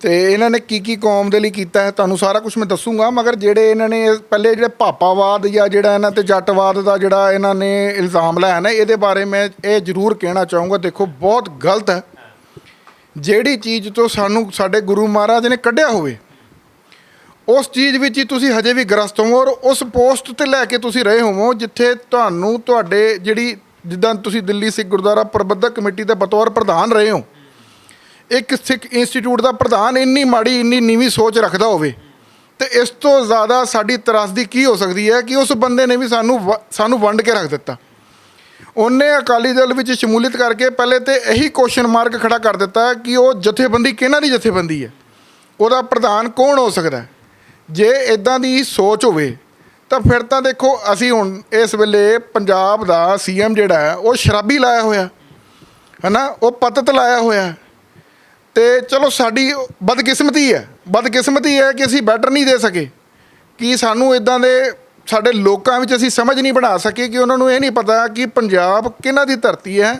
ਤੇ ਇਹਨਾਂ ਨੇ ਕੀ ਕੀ ਕੌਮ ਦੇ ਲਈ ਕੀਤਾ ਹੈ? ਤੁਹਾਨੂੰ ਸਾਰਾ ਕੁਝ ਮੈਂ ਦੱਸੂਗਾ, ਮਗਰ ਜਿਹੜੇ ਇਹਨਾਂ ਨੇ ਪਹਿਲੇ ਜਿਹੜੇ ਭਾਪਾਵਾਦ ਜਾਂ ਜਿਹੜਾ ਇਹਨਾਂ ਤੇ ਜੱਟਵਾਦ ਦਾ ਜਿਹੜਾ ਇਹਨਾਂ ਨੇ ਇਲਜ਼ਾਮ ਲਾਇਆ ਨਾ, ਇਹਦੇ ਬਾਰੇ ਮੈਂ ਇਹ ਜ਼ਰੂਰ ਕਹਿਣਾ ਚਾਹੂੰਗਾ। ਦੇਖੋ, ਬਹੁਤ ਗਲਤ ਹੈ। ਜਿਹੜੀ ਚੀਜ਼ ਤੋਂ ਸਾਨੂੰ ਸਾਡੇ ਗੁਰੂ ਮਹਾਰਾਜ ਨੇ ਕੱਢਿਆ ਹੋਵੇ, ਉਸ ਚੀਜ਼ ਵਿੱਚ ਹੀ ਤੁਸੀਂ ਹਜੇ ਵੀ ਗ੍ਰਸਤ ਹੋ ਔਰ ਉਸ ਪੋਸਟ ਤੇ ਲੈ ਕੇ ਤੁਸੀਂ ਰਹੇ ਹੋਵੋ, ਜਿੱਥੇ ਤੁਹਾਨੂੰ ਤੁਹਾਡੇ ਜਿਹੜੀ ਜਿੱਦਾਂ ਤੁਸੀਂ ਦਿੱਲੀ ਸਿੱਖ ਗੁਰਦੁਆਰਾ ਪ੍ਰਬੰਧਕ ਕਮੇਟੀ ਦੇ ਬਤੌਰ ਪ੍ਰਧਾਨ ਰਹੇ ਹੋ, ਇੱਕ ਸਿੱਖ ਇੰਸਟੀਚਿਊਟ ਦਾ ਪ੍ਰਧਾਨ ਇੰਨੀ ਮਾੜੀ, ਇੰਨੀ ਨੀਵੀਂ ਸੋਚ ਰੱਖਦਾ ਹੋਵੇ, ਤੇ ਇਸ ਤੋਂ ਜ਼ਿਆਦਾ ਸਾਡੀ ਤਰਾਸਦੀ ਕੀ ਹੋ ਸਕਦੀ ਹੈ ਕਿ ਉਸ ਬੰਦੇ ਨੇ ਵੀ ਸਾਨੂੰ ਵ- ਸਾਨੂੰ ਵੰਡ ਕੇ ਰੱਖ ਦਿੱਤਾ। ਉਹਨੇ ਅਕਾਲੀ ਦਲ ਵਿੱਚ ਸ਼ਮੂਲੀਅਤ ਕਰਕੇ ਪਹਿਲੇ ਤੇ ਇਹੀ ਕੁਐਸਚਨ ਮਾਰਕ ਖੜਾ ਕਰ ਦਿੱਤਾ ਕਿ ਉਹ ਜਥੇਬੰਦੀ ਕਿਹਨਾਂ ਦੀ ਜਥੇਬੰਦੀ ਹੈ? ਉਹਦਾ ਪ੍ਰਧਾਨ ਕੌਣ ਹੋ ਸਕਦਾ ਜੇ ਇਦਾਂ ਦੀ ਸੋਚ ਹੋਵੇ ਤਾਂ ਫਿਰ ਤਾਂ ਦੇਖੋ, ਅਸੀਂ ਹੁਣ ਇਸ ਵੇਲੇ ਪੰਜਾਬ ਦਾ ਸੀਐਮ ਜਿਹੜਾ ਹੈ, ਉਹ ਸ਼ਰਾਬੀ ਲਾਇਆ ਹੋਇਆ ਹਨਾ? ਉਹ ਪਤਤ ਲਾਇਆ ਹੋਇਆ ਤੇ ਚਲੋ ਸਾਡੀ ਬਦਕਿਸਮਤੀ ਹੈ। ਬਦਕਿਸਮਤੀ ਹੈ ਕਿ ਅਸੀਂ ਬੈਟਰ ਨਹੀਂ ਦੇ ਸਕੇ। ਕਿ ਸਾਨੂੰ ਇਦਾਂ ਦੇ ਸਾਡੇ ਲੋਕਾਂ ਵਿੱਚ ਅਸੀਂ ਸਮਝ ਨਹੀਂ ਬਣਾ ਸਕੇ ਕਿ ਉਹਨਾਂ ਨੂੰ ਇਹ ਨਹੀਂ ਪਤਾ ਕਿ ਪੰਜਾਬ ਕਿਹਨਾਂ ਦੀ ਧਰਤੀ ਹੈ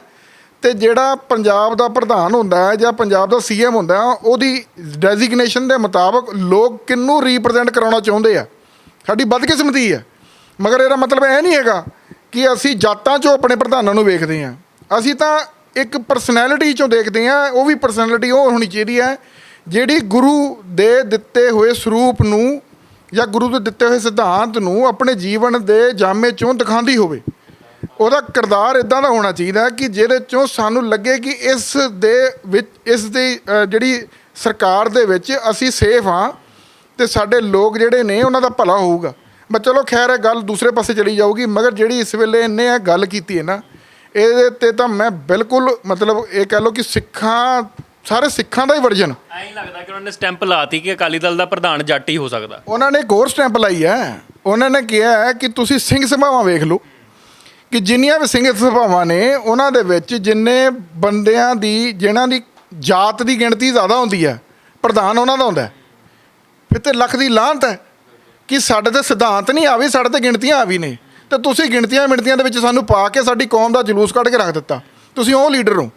ਤੇ ਜਿਹੜਾ ਪੰਜਾਬ ਦਾ ਪ੍ਰਧਾਨ ਹੁੰਦਾ ਹੈ ਜਾਂ ਪੰਜਾਬ ਦਾ ਸੀਐਮ ਹੁੰਦਾ ਉਹਦੀ ਡੈਜ਼ਿਗਨੇਸ਼ਨ ਦੇ ਮੁਤਾਬਕ ਲੋਕ ਕਿੰਨੂੰ ਰਿਪਰੈਜ਼ੈਂਟ ਕਰਾਉਣਾ ਚਾਹੁੰਦੇ ਆ? ਸਾਡੀ ਬਦਕਿਸਮਤੀ ਹੈ। ਮਗਰ ਇਹਦਾ ਮਤਲਬ ਇਹ ਨਹੀਂ ਹੈਗਾ ਕਿ ਅਸੀਂ ਜਾਤਾਂ 'ਚੋਂ ਆਪਣੇ ਪ੍ਰਧਾਨਾਂ ਨੂੰ ਵੇਖਦੇ ਹਾਂ। ਅਸੀਂ ਤਾਂ ਇੱਕ ਪਰਸਨੈਲਿਟੀ 'ਚੋਂ ਦੇਖਦੇ ਹਾਂ, ਉਹ ਵੀ ਪਰਸਨੈਲਿਟੀ ਉਹ ਹੋਣੀ ਚਾਹੀਦੀ ਹੈ। ਜਿਹੜੀ ਗੁਰੂ ਦੇ ਦਿੱਤੇ ਹੋਏ ਸਰੂਪ ਨੂੰ ਜਾਂ ਗੁਰੂ ਦੇ ਦਿੱਤੇ ਹੋਏ ਸਿਧਾਂਤ ਨੂੰ ਆਪਣੇ ਜੀਵਨ ਦੇ ਜਾਮੇ 'ਚੋਂ ਦਿਖਾਉਂਦੀ ਹੋਵੇ, ਉਹਦਾ ਕਿਰਦਾਰ ਇਦਾਂ ਦਾ ਹੋਣਾ ਚਾਹੀਦਾ ਕਿ ਜਿਹਦੇ ਚੋਂ ਸਾਨੂੰ ਲੱਗੇ ਕਿ ਇਸ ਦੇ ਵਿੱਚ, ਇਸ ਦੀ ਜਿਹੜੀ ਸਰਕਾਰ ਦੇ ਵਿੱਚ ਅਸੀਂ ਸੇਫ ਹਾਂ। ਤੇ ਸਾਡੇ ਲੋਕ ਜਿਹੜੇ ਨੇ ਉਹਨਾਂ ਦਾ ਭਲਾ ਹੋਊਗਾ। ਬਸ ਚਲੋ ਖੈਰ ਇਹ ਗੱਲ ਦੂਸਰੇ ਪਾਸੇ ਚਲੀ ਜਾਊਗੀ ਮਗਰ ਜਿਹੜੀ ਇਸ ਵੇਲੇ ਇਹਨੇ ਇਹ ਗੱਲ ਕੀਤੀ ਹੈ ਨਾ ਇਹਦੇ ਤੇ ਤਾਂ ਮੈਂ ਬਿਲਕੁਲ ਮਤਲਬ ਇਹ ਕਹਿ ਲਓ ਕਿ ਸਿੱਖਾਂ ਸਾਰੇ ਸਿੱਖਾਂ ਦਾ ਹੀ ਵਰਜਨ। ਐਂ ਲੱਗਦਾ ਕਿ ਉਹਨਾਂ ਨੇ ਸਟੈਂਪ ਲਾਤੀ ਕਿ ਅਕਾਲੀ ਦਲ ਦਾ ਪ੍ਰਧਾਨ ਜੱਟ ਹੀ ਹੋ ਸਕਦਾ। ਉਹਨਾਂ ਨੇ ਇੱਕ ਹੋਰ ਸਟੈਂਪ ਲਾਈ ਹੈ। ਉਹਨਾਂ ਨੇ ਕਿਹਾ ਹੈ ਕਿ ਤੁਸੀਂ ਸਿੰਘ ਸਭਾਵਾਂ ਵੇਖ ਲਓ ਕਿ ਜਿੰਨੀਆਂ ਵੀ ਸਿੰਘ ਸਭਾਵਾਂ ਨੇ ਉਹਨਾਂ ਦੇ ਵਿੱਚ ਜਿੰਨੇ ਬੰਦਿਆਂ ਦੀ ਜਿਨ੍ਹਾਂ ਦੀ ਜਾਤ ਦੀ ਗਿਣਤੀ ਜ਼ਿਆਦਾ ਹੁੰਦੀ ਹੈ ਪ੍ਰਧਾਨ ਉਹਨਾਂ ਦਾ ਹੁੰਦਾ ਹੈ। ਫਿਰ ਤੇ ਲੱਖ ਦੀ ਲਾਹਨਤ ਹੈ ਕਿ ਸਾਡੇ ਤੇ ਸਿਧਾਂਤ ਨਹੀਂ ਆਵੇ, ਸਾਡੇ ਤੇ ਗਿਣਤੀਆਂ ਆਵੀ ਨੇ। ਤੇ ਤੁਸੀਂ ਗਿਣਤੀਆਂ ਮਿਣਤੀਆਂ ਦੇ ਵਿੱਚ ਸਾਨੂੰ ਪਾ ਕੇ ਸਾਡੀ ਕੌਮ ਦਾ ਜਲੂਸ ਕੱਢ ਕੇ ਰੱਖ ਦਿੱਤਾ। ਤੁਸੀਂ ਉਹ ਲੀਡਰ ਹੋ।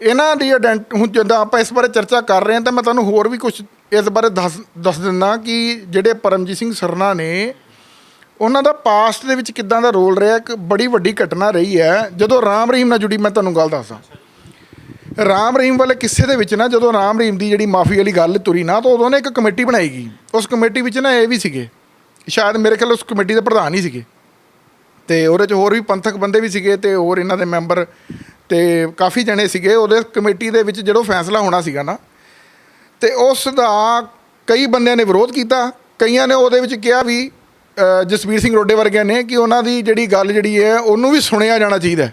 ਇਹਨਾਂ ਦੀ ਆਇਡੈਂਟ ਹੁਣ ਜਦੋਂ ਆਪਾਂ ਇਸ ਬਾਰੇ ਚਰਚਾ ਕਰ ਰਹੇ ਹਾਂ, ਤਾਂ ਮੈਂ ਤੁਹਾਨੂੰ ਹੋਰ ਵੀ ਕੁਝ ਇਸ ਬਾਰੇ ਦੱਸ ਦੱਸ ਦਿੰਦਾ ਕਿ ਜਿਹੜੇ ਪਰਮਜੀਤ ਸਿੰਘ ਸਰਨਾ ਨੇ, ਉਹਨਾਂ ਦਾ ਪਾਸਟ ਦੇ ਵਿੱਚ ਕਿੱਦਾਂ ਦਾ ਰੋਲ ਰਿਹਾ, ਇੱਕ ਬੜੀ ਵੱਡੀ ਘਟਨਾ ਰਹੀ ਹੈ। ਜਦੋਂ ਰਾਮ ਰਹੀਮ ਨਾਲ ਜੁੜੀ, ਮੈਂ ਤੁਹਾਨੂੰ ਗੱਲ ਦੱਸਾਂ ਰਾਮ ਰਹੀਮ ਵਾਲੇ ਕਿੱਸੇ ਦੇ ਵਿੱਚ ਨਾ ਜਦੋਂ ਰਾਮ ਰਹੀਮ ਦੀ ਜਿਹੜੀ ਮਾਫੀ ਵਾਲੀ ਗੱਲ ਤੁਰੀ ਨਾ, ਤਾਂ ਉਦੋਂ ਨੇ ਇੱਕ ਕਮੇਟੀ ਬਣਾਈ ਗਈ ਉਸ ਕਮੇਟੀ ਵਿੱਚ ਨਾ ਇਹ ਵੀ ਸੀਗੇ। ਸ਼ਾਇਦ ਮੇਰੇ ਖਿਆਲ ਉਸ ਕਮੇਟੀ ਦੇ ਪ੍ਰਧਾਨ ਹੀ ਸੀਗੇ। ਤੇ ਉਹਦੇ 'ਚ ਹੋਰ ਵੀ ਪੰਥਕ ਬੰਦੇ ਵੀ ਸੀਗੇ ਤੇ ਹੋਰ ਇਹਨਾਂ ਦੇ ਮੈਂਬਰ ਤੇ ਕਾਫੀ ਜਣੇ ਸੀਗੇ। ਉਹਦੇ ਕਮੇਟੀ ਦੇ ਵਿੱਚ ਜਦੋਂ ਫੈਸਲਾ ਹੋਣਾ ਸੀਗਾ ਨਾ, ਤੇ ਉਸ ਦਾ ਕਈ ਬੰਦਿਆਂ ਨੇ ਵਿਰੋਧ ਕੀਤਾ। ਕਈਆਂ ਨੇ ਉਹਦੇ ਵਿੱਚ ਕਿਹਾ ਵੀ ਜਸਵੀਰ ਸਿੰਘ ਰੋਡੇ ਵਰਗਿਆਂ ਨੇ ਕਿ ਉਹਨਾਂ ਦੀ ਜਿਹੜੀ ਗੱਲ ਜਿਹੜੀ ਹੈ, ਉਹਨੂੰ ਵੀ ਸੁਣਿਆ ਜਾਣਾ ਚਾਹੀਦਾ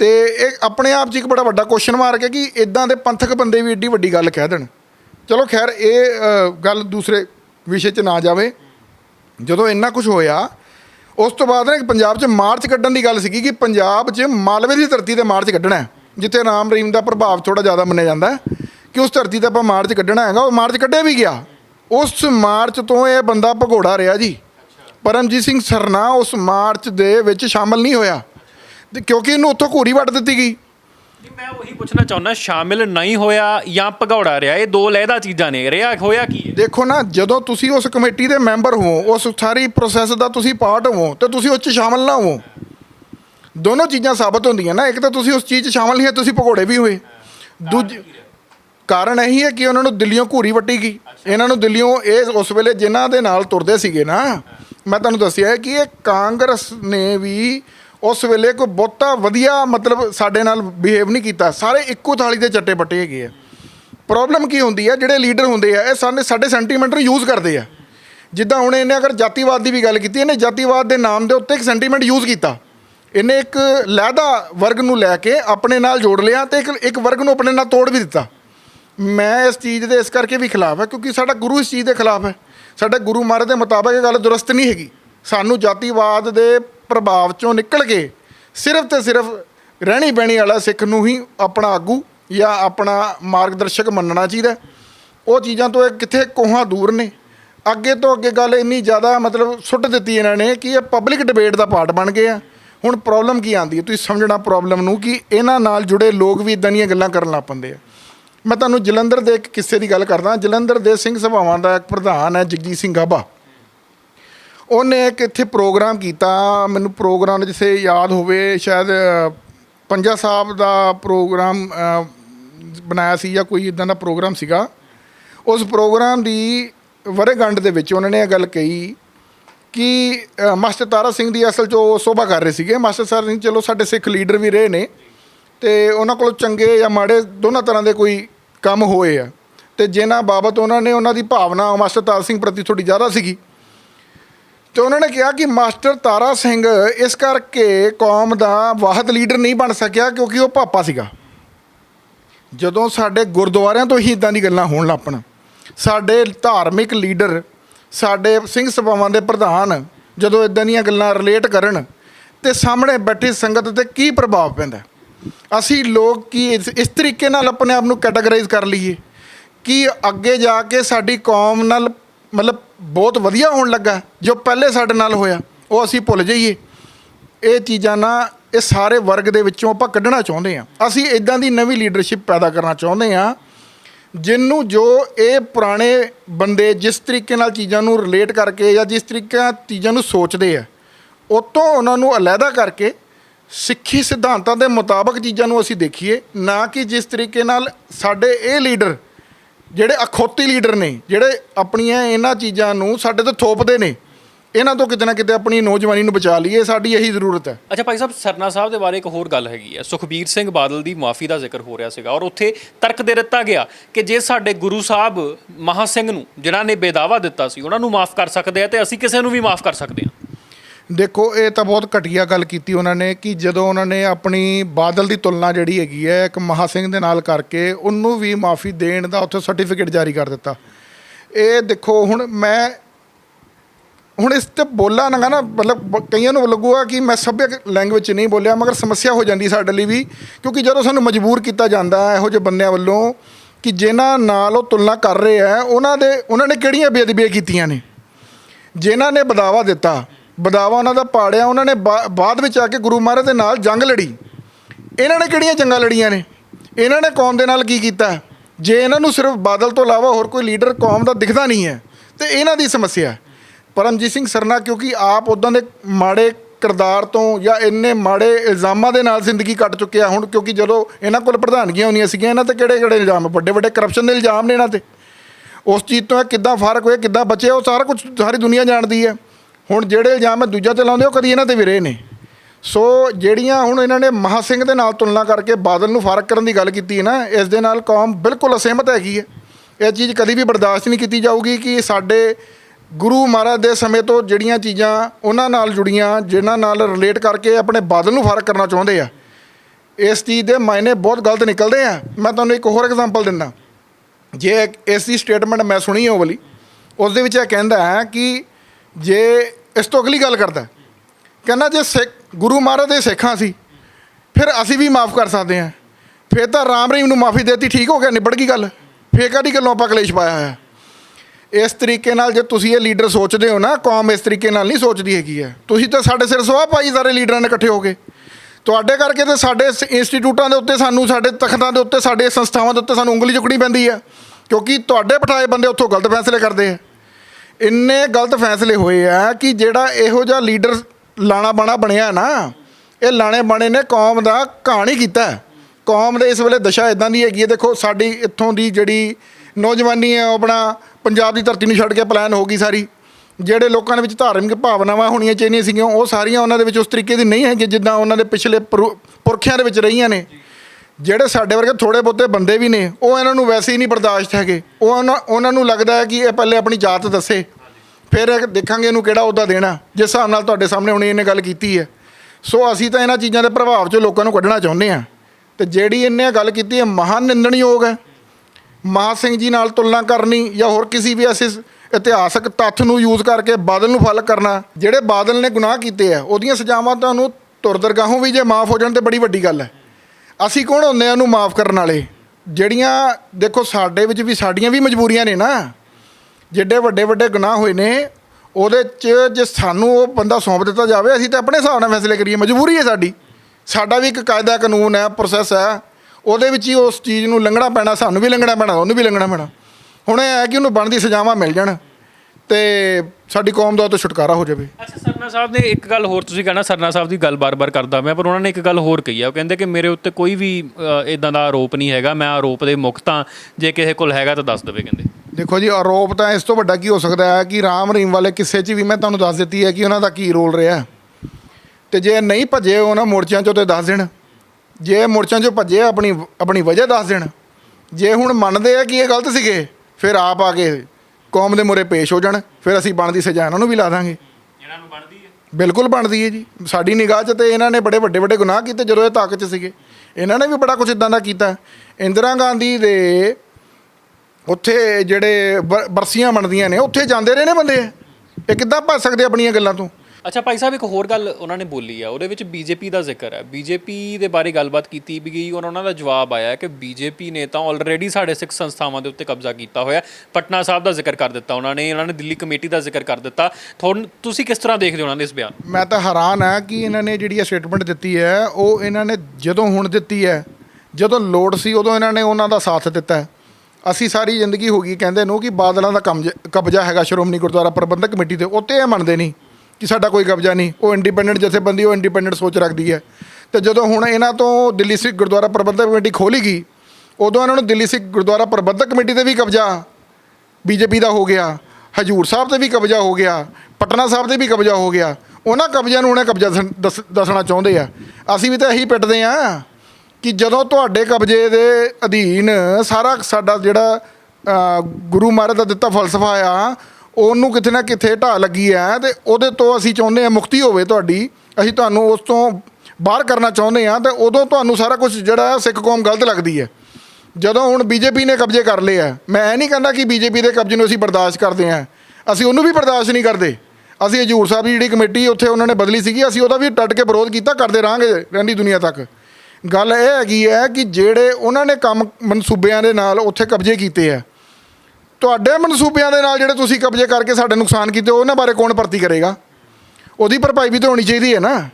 ਤੇ ਇਹ ਆਪਣੇ ਆਪ 'ਚ ਇੱਕ ਬੜਾ ਵੱਡਾ ਕੁਐਸਚਨ ਮਾਰਕ ਹੈ ਕਿ ਇਦਾਂ ਦੇ ਪੰਥਕ ਬੰਦੇ ਵੀ ਏਡੀ ਵੱਡੀ ਗੱਲ ਕਹਿ ਦੇਣ। ਚਲੋ ਖੈਰ, ਇਹ ਗੱਲ ਦੂਸਰੇ ਵਿਸ਼ੇ 'ਚ ਨਾ ਜਾਵੇ। ਜਦੋਂ ਇੰਨਾ ਕੁਝ ਹੋਇਆ, ਉਸ ਤੋਂ ਬਾਅਦ ਨਾ ਪੰਜਾਬ 'ਚ ਮਾਰਚ ਕੱਢਣ ਦੀ ਗੱਲ ਸੀਗੀ ਕਿ ਪੰਜਾਬ 'ਚ ਮਾਲਵੇ ਦੀ ਧਰਤੀ ਤੇ ਮਾਰਚ ਕੱਢਣਾ ਜਿੱਥੇ ਰਾਮ ਰਹੀਮ ਦਾ ਪ੍ਰਭਾਵ ਥੋੜਾ ਜ਼ਿਆਦਾ ਮੰਨਿਆ ਜਾਂਦਾ ਕਿ ਉਸ ਧਰਤੀ ਤੇ ਆਪਾਂ ਮਾਰਚ ਕੱਢਣਾ ਹੈਗਾ। ਉਹ ਮਾਰਚ ਕੱਢਿਆ ਵੀ ਗਿਆ। ਉਸ ਮਾਰਚ ਤੋਂ ਇਹ ਬੰਦਾ ਭਗੌੜਾ ਰਿਹਾ ਜੀ। ਪਰਮਜੀਤ ਸਿੰਘ ਸਰਨਾ ਉਸ ਮਾਰਚ ਦੇ ਵਿੱਚ ਸ਼ਾਮਲ ਨਹੀਂ ਹੋਇਆ। ਤੇ ਕਿਉਂਕਿ ਇਹਨੂੰ ਉੱਥੋਂ ਘੂਰੀ ਵੱਟ ਦਿੱਤੀ ਗਈ। ਨਹੀਂ ਮੈਂ ਉਹੀ ਪੁੱਛਣਾ ਚਾਹੁੰਦਾ ਸ਼ਾਮਿਲ ਨਹੀਂ ਹੋਇਆ ਜਾਂ ਭਗੌੜਾ ਰਿਹਾ? ਇਹ ਦੋ ਲਹਿਦਾ ਚੀਜ਼ਾਂ ਨੇ ਰਿਹਾ ਹੋਇਆ ਕੀ ਹੈ? ਦੇਖੋ ਨਾ ਜਦੋਂ ਤੁਸੀਂ ਉਸ ਕਮੇਟੀ ਦੇ ਮੈਂਬਰ ਹੋ ਉਸ ਸਾਰੀ ਪ੍ਰੋਸੈਸ ਦਾ ਤੁਸੀਂ ਪਾਰਟ ਹੋ ਤੇ ਤੁਸੀਂ ਉਸ 'ਚ ਸ਼ਾਮਲ ਨਾ ਹੋ। ਦੋਨੋਂ ਚੀਜ਼ਾਂ ਸਾਬਤ ਹੁੰਦੀਆਂ ਨਾ ਇੱਕ ਤਾਂ ਤੁਸੀਂ ਉਸ ਚੀਜ਼ 'ਚ ਸ਼ਾਮਲ ਨਹੀਂ ਹੈ ਤੁਸੀਂ ਭਗੌੜੇ ਵੀ ਹੋਏ। ਦੂਜੇ ਕਾਰਨ ਇਹੀ ਹੈ ਕਿ ਉਹਨਾਂ ਨੂੰ ਦਿੱਲੀੋਂ ਘੂਰੀ ਵੱਟੀ ਗਈ। ਇਹਨਾਂ ਨੂੰ ਦਿੱਲੀੋਂ ਇਹ ਉਸ ਵੇਲੇ ਜਿਨ੍ਹਾਂ ਦੇ ਨਾਲ ਤੁਰਦੇ ਸੀਗੇ ਨਾ ਮੈਂ ਤੁਹਾਨੂੰ ਦੱਸਿਆ ਕਿ ਇਹ ਕਾਂਗਰਸ ਨੇ ਵੀ ਉਸ ਵੇਲੇ ਕੋਈ ਬਹੁਤਾ ਵਧੀਆ ਮਤਲਬ ਸਾਡੇ ਨਾਲ ਬਿਹੇਵ ਨਹੀਂ ਕੀਤਾ। ਸਾਰੇ ਇੱਕੋ ਥਾਲੀ ਦੇ ਚੱਟੇ ਪੱਟੇ ਹੈਗੇ ਆ। ਪ੍ਰੋਬਲਮ ਕੀ ਹੁੰਦੀ ਹੈ ਜਿਹੜੇ ਲੀਡਰ ਹੁੰਦੇ ਆ, ਇਹ ਸਾਡੇ ਸਾਡੇ ਸੈਂਟੀਮੈਂਟ ਨੂੰ ਯੂਜ਼ ਕਰਦੇ ਆ। ਜਿੱਦਾਂ ਹੁਣ ਇਹਨੇ ਅਗਰ ਜਾਤੀਵਾਦ ਦੀ ਵੀ ਗੱਲ ਕੀਤੀ, ਇਹਨੇ ਜਾਤੀਵਾਦ ਦੇ ਨਾਮ ਦੇ ਉੱਤੇ ਇੱਕ ਸੈਂਟੀਮੈਂਟ ਯੂਜ਼ ਕੀਤਾ। ਇਹਨੇ ਇੱਕ ਲਹਿਦਾ ਵਰਗ ਨੂੰ ਲੈ ਕੇ ਆਪਣੇ ਨਾਲ ਜੋੜ ਲਿਆ ਤੇ ਇੱਕ ਇੱਕ ਵਰਗ ਨੂੰ ਆਪਣੇ ਨਾਲ ਤੋੜ ਵੀ ਦਿੱਤਾ। ਮੈਂ ਇਸ ਚੀਜ਼ ਦੇ ਇਸ ਕਰਕੇ ਵੀ ਖਿਲਾਫ ਹੈ ਕਿਉਂਕਿ ਸਾਡਾ ਗੁਰੂ ਇਸ ਚੀਜ਼ ਦੇ ਖਿਲਾਫ ਹੈ। ਸਾਡਾ ਗੁਰੂ ਮਹਾਰਾਜ ਦੇ ਮੁਤਾਬਕ ਇਹ ਗੱਲ ਦੁਰਸਤ ਨਹੀਂ ਹੈਗੀ। ਸਾਨੂੰ ਜਾਤੀਵਾਦ ਦੇ ਪ੍ਰਭਾਵ ਚੋਂ ਨਿਕਲ ਕੇ ਸਿਰਫ ਤੇ ਸਿਰਫ ਰਹਿਣੀ ਬਹਿਣੀ ਵਾਲਾ ਸਿੱਖ ਨੂੰ ਹੀ ਆਪਣਾ ਆਗੂ ਜਾਂ ਆਪਣਾ ਮਾਰਗਦਰਸ਼ਕ ਮੰਨਣਾ ਚਾਹੀਦਾ ਉਹ ਚੀਜ਼ਾਂ ਤੋਂ ਇਹ ਕਿੱਥੇ ਕੋਹਾਂ ਦੂਰ ਨੇ? ਅੱਗੇ ਤੋਂ ਅੱਗੇ ਗੱਲ ਇੰਨੀ ਜ਼ਿਆਦਾ ਮਤਲਬ ਸੁੱਟ ਦਿੱਤੀ ਇਹਨਾਂ ਨੇ ਕਿ ਇਹ ਪਬਲਿਕ ਡਿਬੇਟ ਦਾ ਪਾਰਟ ਬਣ ਗਏ ਆ। ਹੁਣ ਪ੍ਰੋਬਲਮ ਕੀ ਆਂਦੀ ਹੈ? ਤੁਸੀਂ ਸਮਝਣਾ ਪ੍ਰੋਬਲਮ ਨੂੰ ਕਿ ਇਹਨਾਂ ਨਾਲ ਜੁੜੇ ਲੋਕ ਵੀ ਇਦਾਂ ਦੀਆਂ ਗੱਲਾਂ ਕਰਨ ਲੱਗ ਪੈਂਦੇ ਆ। ਮੈਂ ਤੁਹਾਨੂੰ ਜਲੰਧਰ ਦੇ ਇੱਕ ਕਿੱਸੇ ਦੀ ਗੱਲ ਕਰਦਾ। ਜਲੰਧਰ ਦੇ ਸਿੰਘ ਸਭਾਵਾਂ ਦਾ ਇੱਕ ਪ੍ਰਧਾਨ ਹੈ ਜਗਜੀਤ ਸਿੰਘ ਗਾਬਾ। ਉਹਨੇ ਇੱਕ ਇੱਥੇ ਪ੍ਰੋਗਰਾਮ ਕੀਤਾ। ਮੈਨੂੰ ਪ੍ਰੋਗਰਾਮ ਜਿਸੇ ਯਾਦ ਹੋਵੇ, ਸ਼ਾਇਦ ਪੰਜਾ ਸਾਹਿਬ ਦਾ ਪ੍ਰੋਗਰਾਮ ਬਣਾਇਆ ਸੀ ਜਾਂ ਕੋਈ ਇਦਾਂ ਦਾ ਪ੍ਰੋਗਰਾਮ ਸੀਗਾ। ਉਸ ਪ੍ਰੋਗਰਾਮ ਦੀ ਵਰੇਗੰਢ ਦੇ ਵਿੱਚ ਉਹਨਾਂ ਨੇ ਇਹ ਗੱਲ ਕਹੀ ਕਿ ਮਾਸਟਰ ਤਾਰਾ ਸਿੰਘ ਦੀ ਅਸਲ 'ਚ ਸੋਭਾ ਕਰ ਰਹੇ ਸੀਗੇ। ਮਾਸਟਰ ਤਾਰਾ ਸਿੰਘ ਚਲੋ ਸਾਡੇ ਸਿੱਖ ਲੀਡਰ ਵੀ ਰਹੇ ਨੇ ਤੇ ਉਹਨਾਂ ਕੋਲ ਚੰਗੇ ਜਾਂ ਮਾੜੇ ਦੋਨਾਂ ਤਰ੍ਹਾਂ ਦੇ ਕੋਈ ਕੰਮ ਹੋਏ ਆ। ਤੇ ਜਿਨ੍ਹਾਂ ਬਾਬਤ ਉਹਨਾਂ ਨੇ ਉਹਨਾਂ ਦੀ ਭਾਵਨਾ, ਮਾਸਟਰ ਤਾਰਾ ਸਿੰਘ ਪ੍ਰਤੀ ਥੋੜੀ ਜ਼ਿਆਦਾ ਸੀਗੀ। ਤੇ ਉਹਨਾਂ ਨੇ ਕਿਹਾ ਕਿ ਮਾਸਟਰ ਤਾਰਾ ਸਿੰਘ ਇਸ ਕਰਕੇ ਕੌਮ ਦਾ ਵਾਹਦ ਲੀਡਰ ਨਹੀਂ ਬਣ ਸਕਿਆ ਕਿਉਂਕਿ ਉਹ ਪਾਪਾ ਸੀਗਾ। ਜਦੋਂ ਸਾਡੇ ਗੁਰਦੁਆਰਿਆਂ ਤੋਂ ਹੀ ਇਦਾਂ ਦੀ ਗੱਲਾਂ ਹੋਣ ਲੱਪਣ ਸਾਡੇ ਧਾਰਮਿਕ ਲੀਡਰ, ਸਾਡੇ ਸਿੰਘ ਸਭਾਵਾਂ ਦੇ ਪ੍ਰਧਾਨ ਜਦੋਂ ਇਦਾਂ ਦੀਆਂ ਗੱਲਾਂ ਰਿਲੇਟ ਕਰਨ ਤੇ ਸਾਹਮਣੇ ਬੈਠੀ ਸੰਗਤ ਤੇ ਕੀ ਪ੍ਰਭਾਵ ਪੈਂਦਾ ਅਸੀਂ ਲੋਕ ਕੀ ਇਸ ਇਸ ਤਰੀਕੇ ਨਾਲ ਆਪਣੇ ਆਪ ਨੂੰ ਕੈਟਾਗਰਾਈਜ਼ ਕਰ ਲਈਏ ਕਿ ਅੱਗੇ ਜਾ ਕੇ ਸਾਡੀ ਕੌਮ ਨਾਲ ਮਤਲਬ ਬਹੁਤ ਵਧੀਆ ਹੋਣ ਲੱਗਾ ਜੋ ਪਹਿਲੇ ਸਾਡੇ ਨਾਲ ਹੋਇਆ, ਉਹ ਅਸੀਂ ਭੁੱਲ ਜਾਈਏ। ਇਹ ਚੀਜ਼ਾਂ ਨਾ, ਇਹ ਸਾਰੇ ਵਰਗ ਦੇ ਵਿੱਚੋਂ ਆਪਾਂ ਕੱਢਣਾ ਚਾਹੁੰਦੇ ਆ ਅਸੀਂ ਇਦਾਂ ਦੀ ਨਵੀਂ ਲੀਡਰਸ਼ਿਪ ਪੈਦਾ ਕਰਨਾ ਚਾਹੁੰਦੇ ਆ ਜਿਹਨੂੰ ਜੋ ਇਹ ਪੁਰਾਣੇ ਬੰਦੇ ਜਿਸ ਤਰੀਕੇ ਨਾਲ ਚੀਜ਼ਾਂ ਨੂੰ ਰਿਲੇਟ ਕਰਕੇ ਜਾਂ ਜਿਸ ਤਰੀਕੇ ਨਾਲ ਚੀਜ਼ਾਂ ਨੂੰ ਸੋਚਦੇ ਆ, ਉਤੋਂ ਉਹਨਾਂ ਨੂੰ ਅਲੱਗਾ ਕਰਕੇ ਸਿੱਖੀ ਸਿਧਾਂਤਾਂ ਦੇ ਮੁਤਾਬਕ ਚੀਜ਼ਾਂ ਨੂੰ ਅਸੀਂ ਦੇਖੀਏ, ਨਾ ਕਿ ਜਿਸ ਤਰੀਕੇ ਨਾਲ ਸਾਡੇ ਇਹ ਲੀਡਰ ਜਿਹੜੇ ਅਖੌਤੀ ਲੀਡਰ ਨੇ, ਜਿਹੜੇ ਆਪਣੀਆਂ ਇਹਨਾਂ ਚੀਜ਼ਾਂ ਨੂੰ ਸਾਡੇ ਤੋਂ ਥੋਪਦੇ ਨੇ, ਇਹਨਾਂ ਤੋਂ ਕਿਤੇ ਨਾ ਕਿਤੇ ਆਪਣੀ ਨੌਜਵਾਨੀ ਨੂੰ ਬਚਾ ਲਈਏ, ਸਾਡੀ ਇਹੀ ਜ਼ਰੂਰਤ ਹੈ। ਅੱਛਾ ਭਾਈ ਸਾਹਿਬ, ਸਰਨਾ ਸਾਹਿਬ ਦੇ ਬਾਰੇ ਇੱਕ ਹੋਰ ਗੱਲ ਹੈਗੀ ਹੈ। ਸੁਖਬੀਰ ਸਿੰਘ ਬਾਦਲ ਦੀ ਮਾਫੀ ਦਾ ਜ਼ਿਕਰ ਹੋ ਰਿਹਾ ਸੀਗਾ ਔਰ ਉੱਥੇ ਤਰਕ ਦੇ ਦਿੱਤਾ ਗਿਆ ਕਿ ਜੇ ਸਾਡੇ ਗੁਰੂ ਸਾਹਿਬ ਮਹਾ ਸਿੰਘ ਨੂੰ, ਜਿਨ੍ਹਾਂ ਨੇ ਬੇਦਾਵਾ ਦਿੱਤਾ ਸੀ, ਉਹਨਾਂ ਨੂੰ ਮਾਫ ਕਰ ਸਕਦੇ ਆ ਤੇ ਅਸੀਂ ਕਿਸੇ ਨੂੰ ਵੀ ਮਾਫ ਕਰ ਸਕਦੇ ਹਾਂ। ਦੇਖੋ, ਇਹ ਤਾਂ ਬਹੁਤ ਘਟੀਆ ਗੱਲ ਕੀਤੀ ਉਹਨਾਂ ਨੇ ਕਿ ਜਦੋਂ ਉਹਨਾਂ ਨੇ ਆਪਣੀ ਬਾਦਲ ਦੀ ਤੁਲਨਾ ਜਿਹੜੀ ਹੈਗੀ ਹੈ, ਇੱਕ ਮਹਾ ਸਿੰਘ ਦੇ ਨਾਲ ਕਰਕੇ ਉਹਨੂੰ ਵੀ ਮਾਫੀ ਦੇਣ ਦਾ ਉੱਥੇ ਸਰਟੀਫਿਕੇਟ ਜਾਰੀ ਕਰ ਦਿੱਤਾ। ਇਹ ਦੇਖੋ, ਹੁਣ ਮੈਂ ਹੁਣ ਇਸ ਤੇ ਬੋਲਾਂ ਨਾ ਨਾ ਮਤਲਬ ਕਈਆਂ ਨੂੰ ਲੱਗੂਗਾ ਕਿ ਮੈਂ ਸੱਭਿਅਕ ਲੈਂਗੁਏਜ 'ਚ ਨਹੀਂ ਬੋਲਿਆ, ਮਗਰ ਸਮੱਸਿਆ ਹੋ ਜਾਂਦੀ ਸਾਡੇ ਲਈ ਵੀ, ਕਿਉਂਕਿ ਜਦੋਂ ਸਾਨੂੰ ਮਜਬੂਰ ਕੀਤਾ ਜਾਂਦਾ ਇਹੋ ਜਿਹੇ ਬੰਦਿਆਂ ਵੱਲੋਂ ਕਿ ਜਿਨ੍ਹਾਂ ਨਾਲ ਉਹ ਤੁਲਨਾ ਕਰ ਰਹੇ ਆ ਉਹਨਾਂ ਦੇ ਉਹਨਾਂ ਨੇ ਕਿਹੜੀਆਂ ਬੇਅਦਬੀਆਂ ਕੀਤੀਆਂ ਨੇ? ਜਿਨ੍ਹਾਂ ਨੇ ਬਦਾਵਾ ਦਿੱਤਾ ਬਦਾਵਾ ਉਹਨਾਂ ਦਾ ਪਾੜਿਆ, ਉਹਨਾਂ ਨੇ ਬਾ- ਬਾਅਦ ਵਿੱਚ ਆ ਕੇ ਗੁਰੂ ਮਹਾਰਾਜ ਦੇ ਨਾਲ ਜੰਗ ਲੜੀ। ਇਹਨਾਂ ਨੇ ਕਿਹੜੀਆਂ ਜੰਗਾਂ ਲੜੀਆਂ ਨੇ? ਇਹਨਾਂ ਨੇ ਕੌਮ ਦੇ ਨਾਲ ਕੀ ਕੀਤਾ? ਜੇ ਇਹਨਾਂ ਨੂੰ ਸਿਰਫ ਬਾਦਲ ਤੋਂ ਇਲਾਵਾ ਹੋਰ ਕੋਈ ਲੀਡਰ ਕੌਮ ਦਾ ਦਿਖਦਾ ਨਹੀਂ ਹੈ, ਤੇ ਇਹਨਾਂ ਦੀ ਸਮੱਸਿਆ ਪਰਮਜੀਤ ਸਿੰਘ ਸਰਨਾ, ਕਿਉਂਕਿ ਆਪ ਉਦਾਂ ਦੇ ਮਾੜੇ ਕਿਰਦਾਰ ਤੋਂ ਜਾਂ ਇੰਨੇ ਮਾੜੇ ਇਲਜ਼ਾਮਾਂ ਦੇ ਨਾਲ ਜ਼ਿੰਦਗੀ ਕੱਟ ਚੁੱਕਿਆ ਹੁਣ, ਕਿਉਂਕਿ ਜਦੋਂ ਇਹਨਾਂ ਕੋਲ ਪ੍ਰਧਾਨਗੀਆਂ ਹੁੰਦੀਆਂ ਸੀਗੀਆਂ, ਇਹਨਾਂ ਤੇ ਕਿਹੜੇ ਕਿਹੜੇ ਇਲਜ਼ਾਮ, ਵੱਡੇ ਵੱਡੇ ਕਰਪਸ਼ਨ ਦੇ ਇਲਜ਼ਾਮ ਨੇ ਇਹਨਾਂ ਤੇ। ਉਸ ਚੀਜ਼ ਤੋਂ ਇਹ ਕਿੱਦਾਂ ਫ਼ਰਕ ਹੋਇਆ, ਕਿੱਦਾਂ ਬਚਿਆ, ਉਹ ਸਾਰਾ ਕੁਝ ਸਾਰੀ ਦੁਨੀਆ ਜਾਣਦੀ ਹੈ। ਹੁਣ ਜਿਹੜੇ ਇਲਜ਼ਾਮ ਇਹ ਦੂਜਾ ਤੇ ਲਾਉਂਦੇ, ਉਹ ਕਦੀ ਇਹਨਾਂ ਤੇ ਵੀ ਰਹੇ ਨੇ। ਸੋ ਜਿਹੜੀਆਂ ਹੁਣ ਇਹਨਾਂ ਨੇ ਮਹਾ ਸਿੰਘ ਦੇ ਨਾਲ ਤੁਲਨਾ ਕਰਕੇ ਬਾਦਲ ਨੂੰ ਫ਼ਰਕ ਕਰਨ ਦੀ ਗੱਲ ਕੀਤੀ ਹੈ ਨਾ, ਇਸ ਦੇ ਨਾਲ ਕੌਮ ਬਿਲਕੁਲ ਅਸਹਿਮਤ ਹੈਗੀ ਹੈ। ਇਹ ਚੀਜ਼ ਕਦੀ ਵੀ ਬਰਦਾਸ਼ਤ ਨਹੀਂ ਕੀਤੀ ਜਾਊਗੀ ਕਿ ਸਾਡੇ ਗੁਰੂ ਮਹਾਰਾਜ ਦੇ ਸਮੇਂ ਤੋਂ ਜਿਹੜੀਆਂ ਚੀਜ਼ਾਂ ਉਹਨਾਂ ਨਾਲ ਜੁੜੀਆਂ, ਜਿਨ੍ਹਾਂ ਨਾਲ ਰਿਲੇਟ ਕਰਕੇ ਆਪਣੇ ਬਾਦਲ ਨੂੰ ਫ਼ਰਕ ਕਰਨਾ ਚਾਹੁੰਦੇ ਆ। ਇਸ ਚੀਜ਼ ਦੇ ਮਾਇਨੇ ਬਹੁਤ ਗਲਤ ਨਿਕਲਦੇ ਆ। ਮੈਂ ਤੁਹਾਨੂੰ ਇੱਕ ਹੋਰ ਐਗਜ਼ਾਮਪਲ ਦਿੰਦਾ। ਜੇ ਇਸ ਦੀ ਸਟੇਟਮੈਂਟ ਮੈਂ ਸੁਣੀ ਹੈ ਉਹ ਵਾਲੀ, ਉਸ ਦੇ ਵਿੱਚ ਇਹ ਕਹਿੰਦਾ ਹੈ ਕਿ ਜੇ ਇਸ ਤੋਂ ਅਗਲੀ ਗੱਲ ਕਰਦਾ। ਕਹਿੰਦਾ ਜੇ ਸਿੱਖ, ਗੁਰੂ ਮਹਾਰਾਜ ਦੇ ਸਿੱਖਾਂ ਸੀ, ਫਿਰ ਅਸੀਂ ਵੀ ਮਾਫ ਕਰ ਸਕਦੇ ਹਾਂ। ਫਿਰ ਤਾਂ ਰਾਮ ਰਹੀਮ ਨੂੰ ਮਾਫੀ ਦੇਤੀ, ਠੀਕ ਹੋ ਗਿਆ, ਨਿਬੜ ਗਈ ਗੱਲ। ਫੇਰ ਕਾਹਦੀ ਗੱਲੋਂ ਆਪਾਂ ਕਲੇਸ਼ ਪਾਇਆ ਹੋਇਆ? ਇਸ ਤਰੀਕੇ ਨਾਲ ਜੇ ਤੁਸੀਂ ਇਹ ਲੀਡਰ ਸੋਚਦੇ ਹੋ ਨਾ, ਕੌਮ ਇਸ ਤਰੀਕੇ ਨਾਲ ਨਹੀਂ ਸੋਚਦੀ ਹੈਗੀ ਹੈ। ਤੁਸੀਂ ਤਾਂ ਸਾਡੇ ਸਿਰ ਸਵਾਹ ਪਾਈ ਸਾਰੇ ਲੀਡਰਾਂ ਨੇ ਇਕੱਠੇ ਹੋ ਕੇ। ਤੁਹਾਡੇ ਕਰਕੇ ਤੇ ਸਾਡੇ ਸ- ਇੰਸਟੀਚਿਊਟਾਂ ਦੇ ਉੱਤੇ ਸਾਨੂੰ, ਸਾਡੇ ਤਖਤਾਂ ਦੇ ਉੱਤੇ, ਸਾਡੇ ਸੰਸਥਾਵਾਂ ਦੇ ਉੱਤੇ ਸਾਨੂੰ ਉਂਗਲੀ ਚੁੱਕਣੀ ਪੈਂਦੀ ਆ ਕਿਉਂਕਿ ਤੁਹਾਡੇ ਬਿਠਾਏ ਬੰਦੇ ਉੱਥੋਂ ਗਲਤ ਫੈਸਲੇ ਕਰਦੇ ਆ। ਇੰਨੇ ਗਲਤ ਫੈਸਲੇ ਹੋਏ ਆ ਕਿ ਜਿਹੜਾ ਇਹੋ ਜਿਹਾ ਲੀਡਰ ਲਾਣਾ ਬਾਣਾ ਬਣਿਆ ਨਾ, ਇਹ ਲਾਣੇ ਬਾਣੇ ਨੇ ਕੌਮ ਦਾ ਕਹਾਣੀ ਕੀਤਾ। ਕੌਮ ਦੇ ਇਸ ਵੇਲੇ ਦਸ਼ਾ ਇਦਾਂ ਦੀ ਹੈਗੀ ਹੈ, ਦੇਖੋ ਸਾਡੀ ਇੱਥੋਂ ਦੀ ਜਿਹੜੀ ਨੌਜਵਾਨੀ ਹੈ, ਉਹ ਆਪਣਾ ਪੰਜਾਬ ਦੀ ਧਰਤੀ ਨੂੰ ਛੱਡ ਕੇ ਪਲਾਨ ਹੋ ਗਈ ਸਾਰੀ। ਜਿਹੜੇ ਲੋਕਾਂ ਦੇ ਵਿੱਚ ਧਾਰਮਿਕ ਭਾਵਨਾਵਾਂ ਹੋਣੀਆਂ ਚਾਹੀਦੀਆਂ ਸੀਗੀਆਂ, ਉਹ ਸਾਰੀਆਂ ਉਹਨਾਂ ਦੇ ਵਿੱਚ ਉਸ ਤਰੀਕੇ ਦੀ ਨਹੀਂ ਹੈਗੀ ਜਿੱਦਾਂ ਉਹਨਾਂ ਦੇ ਪਿਛਲੇ ਪੁਰ- ਪੁਰਖਿਆਂ ਦੇ ਵਿੱਚ ਰਹੀਆਂ ਨੇ। ਜਿਹੜੇ ਸਾਡੇ ਵਰਗੇ ਥੋੜੇ ਬਹੁਤੇ ਬੰਦੇ ਵੀ ਨੇ, ਉਹ ਇਹਨਾਂ ਨੂੰ ਵੈਸੇ ਹੀ ਨਹੀਂ ਬਰਦਾਸ਼ਤ ਹੈਗੇ। ਉਹ ਉਹਨਾਂ ਉਹਨਾਂ ਨੂੰ ਲੱਗਦਾ ਹੈ ਕਿ ਇਹ ਪਹਿਲੇ ਆਪਣੀ ਜਾਤ ਦੱਸੇ। ਫਿਰ ਇਹ ਦੇਖਾਂਗੇ ਇਹਨੂੰ ਕਿਹੜਾ ਅਹੁਦਾ ਦੇਣਾ ਜਿਸ ਹਿਸਾਬ ਨਾਲ ਤੁਹਾਡੇ ਸਾਹਮਣੇ ਹੁਣੇ ਇਹਨੇ ਗੱਲ ਕੀਤੀ ਹੈ। ਸੋ ਅਸੀਂ ਤਾਂ ਇਹਨਾਂ ਚੀਜ਼ਾਂ ਦੇ ਪ੍ਰਭਾਵ 'ਚੋਂ ਲੋਕਾਂ ਨੂੰ ਕੱਢਣਾ ਚਾਹੁੰਦੇ ਹਾਂ। ਤੇ ਜਿਹੜੀ ਇਹਨੇ ਗੱਲ ਕੀਤੀ ਹੈ, ਮਹਾਨ ਨਿੰਦਣਯੋਗ ਹੈ। ਮਹਾ ਸਿੰਘ ਜੀ ਨਾਲ ਤੁਲਨਾ ਕਰਨੀ ਜਾਂ ਹੋਰ ਕਿਸੇ ਵੀ ਐਸੇ ਇਤਿਹਾਸਕ ਤੱਥ ਨੂੰ ਯੂਜ਼ ਕਰਕੇ ਬਾਦਲ ਨੂੰ ਫਲ ਕਰਨਾ, ਜਿਹੜੇ ਬਾਦਲ ਨੇ ਗੁਨਾਹ ਕੀਤੇ ਆ ਉਹਦੀਆਂ ਸਜ਼ਾਵਾਂ ਤੁਹਾਨੂੰ ਤੁਰਦਰਗਾਹੋਂ ਵੀ ਜੇ ਮਾਫ ਹੋ ਜਾਣ, ਤੇ ਬੜੀ ਵੱਡੀ ਗੱਲ ਹੈ। ਅਸੀਂ ਕੌਣ ਹੁੰਦੇ ਆ ਉਹਨੂੰ ਮਾਫ ਕਰਨ ਵਾਲੇ? ਜਿਹੜੀਆਂ, ਦੇਖੋ ਸਾਡੇ ਵਿੱਚ ਵੀ, ਸਾਡੀਆਂ ਵੀ ਮਜਬੂਰੀਆਂ ਨੇ ਨਾ। ਜਿੱਡੇ ਵੱਡੇ ਵੱਡੇ ਗੁਨਾਹ ਹੋਏ ਨੇ, ਉਹਦੇ 'ਚ ਜੇ ਸਾਨੂੰ ਉਹ ਬੰਦਾ ਸੌਂਪ ਦਿੱਤਾ ਜਾਵੇ, ਅਸੀਂ ਤਾਂ ਆਪਣੇ ਹਿਸਾਬ ਨਾਲ ਫੈਸਲੇ ਕਰੀਏ। ਮਜਬੂਰੀ ਹੈ ਸਾਡੀ। ਸਾਡਾ ਵੀ ਇੱਕ ਕਾਇਦਾ ਕਾਨੂੰਨ ਹੈ ਪ੍ਰੋਸੈਸ ਹੈ। ਉਹਦੇ ਵਿੱਚ ਹੀ ਉਸ ਚੀਜ਼ ਨੂੰ ਲੰਘਣਾ ਪੈਣਾ, ਸਾਨੂੰ ਵੀ ਲੰਘਣਾ ਪੈਣਾ, ਉਹਨੂੰ ਵੀ ਲੰਘਣਾ ਪੈਣਾ। ਹੁਣ ਇਹ ਹੈ ਕਿ ਉਹਨੂੰ ਬਣਦੀ ਸਜ਼ਾਵਾਂ ਮਿਲ ਜਾਣ। ਤੇ ਸਾਡੀ ਕੌਮ ਦਾ ਉਹ ਤੋਂ ਛੁਟਕਾਰਾ ਹੋ ਜਾਵੇ। ਅੱਛਾ ਸਰਨਾ ਸਾਹਿਬ ਨੇ ਇੱਕ ਗੱਲ ਹੋਰ ਤੁਸੀਂ ਕਹਿਣਾ ਸਰਨਾ ਸਾਹਿਬ ਦੀ ਗੱਲ ਬਾਰ-ਬਾਰ ਕਰਦਾ ਮੈਂ ਪਰ ਉਹਨਾਂ ਨੇ ਇੱਕ ਗੱਲ ਹੋਰ ਕਹੀ ਆ। ਉਹ ਕਹਿੰਦੇ ਕਿ ਮੇਰੇ ਉੱਤੇ ਕੋਈ ਵੀ ਇਦਾਂ ਦਾ ਆਰੋਪ ਨਹੀਂ ਹੈਗਾ ਮੈਂ ਆਰੋਪ ਦੇ ਮੁਕਤ ਹਾਂ ਜੇ ਕਿਸੇ ਕੋਲ ਹੈਗਾ ਤਾਂ ਦੱਸ ਦੇਵੇ ਕਹਿੰਦੇ। ਦੇਖੋ ਜੀ ਆਰੋਪ ਤਾਂ ਇਸ ਤੋਂ ਵੱਡਾ ਕੀ ਹੋ ਸਕਦਾ ਹੈ ਕਿ ਰਾਮ ਰਹੀਮ ਵਾਲੇ ਕਿੱਸੇ 'ਚ ਵੀ ਮੈਂ ਤੁਹਾਨੂੰ ਦੱਸ ਦਿੱਤੀ ਹੈ ਕਿ ਉਹਨਾਂ ਦਾ ਕੀ ਰੋਲ ਰਿਹਾ ਤੇ ਜੇ ਨਹੀਂ ਭੱਜੇ ਉਹਨਾਂ ਮੋਰਚਿਆਂ 'ਚੋਂ ਤੇ ਦੱਸ ਦੇਣ। ਜੇ ਮੋਰਚਿਆਂ 'ਚੋਂ ਭੱਜੇ ਆਪਣੀ ਆਪਣੀ ਵਜ੍ਹਾ ਦੱਸ ਦੇਣ। ਜੇ ਹੁਣ ਮੰਨਦੇ ਆ ਕਿ ਇਹ ਗਲਤ ਸੀਗੇ ਫਿਰ ਆਪ ਆ ਕੇ ਕੌਮ ਦੇ ਮੂਹਰੇ ਪੇਸ਼ ਹੋ ਜਾਣ ਫਿਰ ਅਸੀਂ ਬਣਦੀ ਸਜ਼ਾ ਇਹਨਾਂ ਨੂੰ ਵੀ ਲਾ ਦਾਂਗੇ। ਇਹਨਾਂ ਨੂੰ ਬਣਦੀ ਹੈ? ਬਿਲਕੁਲ ਬਣਦੀ ਹੈ ਜੀ। ਸਾਡੀ ਨਿਗਾਹ 'ਚ ਤੇ ਇਹਨਾਂ ਨੇ ਬੜੇ ਵੱਡੇ ਵੱਡੇ ਗੁਨਾਹ ਕੀਤੇ ਜਦੋਂ ਇਹ ਤਾਕਤ 'ਚ ਸੀਗੇ। ਇਹਨਾਂ ਨੇ ਵੀ ਬੜਾ ਕੁਝ ਇਦਾਂ ਦਾ ਕੀਤਾ। ਇੰਦਰਾ ਗਾਂਧੀ ਦੇ ਉੱਥੇ ਜਿਹੜੇ ਬਰਸੀਆਂ ਬਣਦੀਆਂ ਨੇ ਉੱਥੇ ਜਾਂਦੇ ਰਹੇ ਨੇ ਬੰਦੇ। ਇਹ ਕਿੱਦਾਂ ਭੱਜ ਸਕਦੇ ਆਪਣੀਆਂ ਗੱਲਾਂ ਤੋਂ? ਅੱਛਾ, ਭਾਈ ਸਾਹਿਬ, ਇੱਕ ਹੋਰ ਗੱਲ ਉਹਨਾਂ ਨੇ ਬੋਲੀ ਆ, ਉਹਦੇ ਵਿੱਚ ਬੀਜੇਪੀ ਦਾ ਜ਼ਿਕਰ ਹੈ। ਬੀਜੇਪੀ ਦੇ ਬਾਰੇ ਗੱਲਬਾਤ ਕੀਤੀ ਵੀ ਗਈ, ਔਰ ਉਹਨਾਂ ਦਾ ਜਵਾਬ ਆਇਆ ਕਿ ਬੀਜੇਪੀ ਨੇ ਤਾਂ ਆਲਰੇਡੀ ਸਾਡੇ ਸਿੱਖ ਸੰਸਥਾਵਾਂ ਦੇ ਉੱਤੇ ਕਬਜ਼ਾ ਕੀਤਾ ਹੋਇਆ। ਪਟਨਾ ਸਾਹਿਬ ਦਾ ਜ਼ਿਕਰ ਕਰ ਦਿੱਤਾ ਉਹਨਾਂ ਨੇ ਉਹਨਾਂ ਨੇ ਦਿੱਲੀ ਕਮੇਟੀ ਦਾ ਜ਼ਿਕਰ ਕਰ ਦਿੱਤਾ। ਤੁਹਾਨੂੰ, ਤੁਸੀਂ ਕਿਸ ਤਰ੍ਹਾਂ ਦੇਖਦੇ ਹੋ ਉਹਨਾਂ ਦੇ ਇਸ ਬਿਆਨ ਮੈਂ ਤਾਂ ਹੈਰਾਨ ਆ ਕਿ ਇਹਨਾਂ ਨੇ ਜਿਹੜੀ ਸਟੇਟਮੈਂਟ ਦਿੱਤੀ ਹੈ, ਉਹ ਇਹਨਾਂ ਨੇ ਜਦੋਂ ਹੁਣ ਦਿੱਤੀ ਹੈ, ਜਦੋਂ ਲੋੜ ਸੀ ਉਦੋਂ ਇਹਨਾਂ ਨੇ ਉਹਨਾਂ ਦਾ ਸਾਥ ਦਿੱਤਾ ਅਸੀਂ ਸਾਰੀ ਜ਼ਿੰਦਗੀ ਹੋ ਗਈ ਕਹਿੰਦੇ ਨੂੰ ਕਿ ਬਾਦਲਾਂ ਦਾ ਕਮਜ- ਕਬਜ਼ਾ ਹੈਗਾ ਸ਼੍ਰੋਮਣੀ ਗੁਰਦੁਆਰਾ ਪ੍ਰਬੰਧਕ ਕਮੇਟੀ ਤੇ ਉੱਤੇ ਇਹ ਮੰਨਦੇ ਨਹੀਂ। ਕਿ ਸਾਡਾ ਕੋਈ ਕਬਜ਼ਾ ਨਹੀਂ, ਉਹ ਇੰਡੀਪੈਂਡੈਂਟ ਜਥੇਬੰਦੀ, ਉਹ ਇੰਡੀਪੈਂਡੈਂਟ ਸੋਚ ਰੱਖਦੀ ਹੈ। ਤੇ ਜਦੋਂ ਹੁਣ ਇਹਨਾਂ ਤੋਂ ਦਿੱਲੀ ਸਿੱਖ ਗੁਰਦੁਆਰਾ ਪ੍ਰਬੰਧਕ ਕਮੇਟੀ ਖੋਲੀ ਗਈ, ਉਦੋਂ ਇਹਨਾਂ ਨੂੰ ਦਿੱਲੀ ਸਿੱਖ ਗੁਰਦੁਆਰਾ ਪ੍ਰਬੰਧਕ ਕਮੇਟੀ ਤੇ ਵੀ ਕਬਜ਼ਾ, ਬੀਜੇਪੀ ਦਾ ਹੋ ਗਿਆ, ਹਜੂਰ ਸਾਹਿਬ ਤੇ ਵੀ ਕਬਜ਼ਾ ਹੋ ਗਿਆ, ਪਟਨਾ ਸਾਹਿਬ ਤੇ ਵੀ ਕਬਜ਼ਾ ਹੋ ਗਿਆ। ਉਹਨਾਂ ਕਬਜ਼ਿਆਂ ਨੂੰ ਉਹਨੇ ਕਬਜ਼ਾ ਦੱਸ- ਦੱਸਣਾ ਚਾਹੁੰਦੇ ਆ। ਅਸੀਂ ਵੀ ਤਾਂ ਇਹੀ ਪਿੱਟਦੇ ਆ ਕਿ ਜਦੋਂ ਤੁਹਾਡੇ ਕਬਜ਼ੇ ਦੇ ਅਧੀਨ ਸਾਰਾ ਸਾਡਾ ਜਿਹੜਾ ਗੁਰੂ ਮਹਾਰਾਜ ਦਾ ਦਿੱਤਾ ਫਲਸਫਾ ਆ ਉਹਨੂੰ ਕਿਤੇ ਨਾ ਕਿਤੇ ਢਾਹ ਲੱਗੀ ਹੈ ਤੇ ਉਹਦੇ ਤੋਂ ਅਸੀਂ ਚਾਹੁੰਦੇ ਹਾਂ ਮੁਕਤੀ ਹੋਵੇ ਤੁਹਾਡੀ। ਅਸੀਂ ਤੁਹਾਨੂੰ ਉਸ ਤੋਂ ਬਾਹਰ ਕਰਨਾ ਚਾਹੁੰਦੇ ਹਾਂ ਤੇ ਉਦੋਂ ਤੁਹਾਨੂੰ ਸਾਰਾ ਕੁਝ ਜਿਹੜਾ ਸਿੱਖ ਕੌਮ ਗਲਤ ਲੱਗਦੀ ਹੈ। ਜਦੋਂ ਹੁਣ ਬੀਜੇਪੀ ਨੇ ਕਬਜ਼ੇ ਕਰ ਲਏ ਆ ਮੈਂ ਇਹ ਨਹੀਂ ਕਹਿੰਦਾ ਕਿ ਬੀਜੇਪੀ ਦੇ ਕਬਜ਼ੇ ਨੂੰ ਅਸੀਂ ਬਰਦਾਸ਼ਤ ਕਰਦੇ ਹਾਂ। ਅਸੀਂ ਉਹਨੂੰ ਵੀ ਬਰਦਾਸ਼ਤ ਨਹੀਂ ਕਰਦੇ। ਅਸੀਂ ਹਜੂਰ ਸਾਹਿਬ ਦੀ ਜਿਹੜੀ ਕਮੇਟੀ ਉੱਥੇ ਉਹਨਾਂ ਨੇ ਬਦਲੀ ਸੀਗੀ, ਅਸੀਂ ਉਹਦਾ ਵੀ ਟੱਟ ਕੇ ਵਿਰੋਧ ਕੀਤਾ, ਕਰਦੇ ਰਹਾਂਗੇ ਰਹਿੰਦੀ ਦੁਨੀਆ ਤੱਕ। ਗੱਲ ਇਹ ਹੈਗੀ ਹੈ ਕਿ ਜਿਹੜੇ ਉਹਨਾਂ ਨੇ ਕੰਮ ਮਨਸੂਬਿਆਂ ਦੇ ਨਾਲ ਉੱਥੇ ਕਬਜ਼ੇ ਕੀਤੇ ਆ ਤੁਹਾਡੇ ਮਨਸੂਬਿਆਂ ਦੇ ਨਾਲ ਜਿਹੜੇ ਤੁਸੀਂ ਕਬਜ਼ੇ ਕਰਕੇ ਸਾਡੇ ਨੁਕਸਾਨ ਕੀਤੇ ਉਹਨਾਂ ਬਾਰੇ ਕੌਣ ਭਰਤੀ ਕਰੇਗਾ? ਉਹਦੀ ਭਰਪਾਈ ਵੀ ਤਾਂ ਹੋਣੀ ਚਾਹੀਦੀ ਹੈ ਨਾ।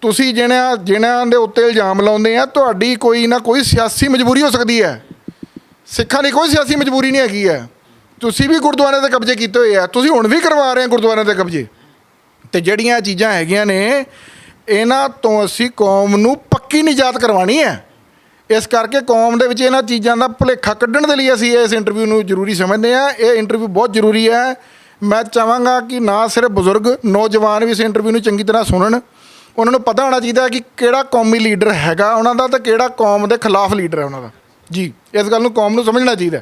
ਤੁਸੀਂ ਜਿਹਨਾਂ ਜਿਹਨਾਂ ਦੇ ਉੱਤੇ ਇਲਜ਼ਾਮ ਲਾਉਂਦੇ ਆ, ਤੁਹਾਡੀ ਕੋਈ ਨਾ ਕੋਈ ਸਿਆਸੀ ਮਜਬੂਰੀ ਹੋ ਸਕਦੀ ਹੈ। ਸਿੱਖਾਂ ਦੀ ਕੋਈ ਸਿਆਸੀ ਮਜਬੂਰੀ ਨਹੀਂ ਹੈਗੀ ਹੈ। ਤੁਸੀਂ ਵੀ ਗੁਰਦੁਆਰਿਆਂ ਦੇ ਕਬਜ਼ੇ ਕੀਤੇ ਹੋਏ ਆ। ਤੁਸੀਂ ਹੁਣ ਵੀ ਕਰਵਾ ਰਹੇ ਆ ਗੁਰਦੁਆਰਿਆਂ ਦੇ ਕਬਜ਼ੇ। ਤੇ ਜਿਹੜੀਆਂ ਚੀਜ਼ਾਂ ਹੈਗੀਆਂ ਨੇ, ਇਹਨਾਂ ਤੋਂ ਅਸੀਂ ਕੌਮ ਨੂੰ ਪੱਕੀ ਨਿਜਾਤ ਕਰਵਾਉਣੀ ਹੈ। ਇਸ ਕਰਕੇ ਕੌਮ ਦੇ ਵਿੱਚ ਇਹਨਾਂ ਚੀਜ਼ਾਂ ਦਾ ਭੁਲੇਖਾ ਕੱਢਣ ਦੇ ਲਈ ਅਸੀਂ ਇਸ ਇੰਟਰਵਿਊ ਨੂੰ ਜ਼ਰੂਰੀ ਸਮਝਦੇ ਹਾਂ। ਇਹ ਇੰਟਰਵਿਊ ਬਹੁਤ ਜ਼ਰੂਰੀ ਹੈ। ਮੈਂ ਚਾਹਾਂਗਾ ਕਿ ਨਾ ਸਿਰਫ ਬਜ਼ੁਰਗ, ਨੌਜਵਾਨ ਵੀ ਇਸ ਇੰਟਰਵਿਊ ਨੂੰ ਚੰਗੀ ਤਰ੍ਹਾਂ ਸੁਣਨ। ਉਹਨਾਂ ਨੂੰ ਪਤਾ ਹੋਣਾ ਚਾਹੀਦਾ ਕਿ ਕਿਹੜਾ ਕੌਮੀ ਲੀਡਰ ਹੈਗਾ। ਉਹਨਾਂ ਦਾ ਤੇ ਕਿਹੜਾ ਕੌਮ ਦੇ ਖਿਲਾਫ ਲੀਡਰ ਹੈ ਉਹਨਾਂ ਦਾ। ਜੀ, ਇਸ ਗੱਲ ਨੂੰ ਕੌਮ ਨੂੰ ਸਮਝਣਾ ਚਾਹੀਦਾ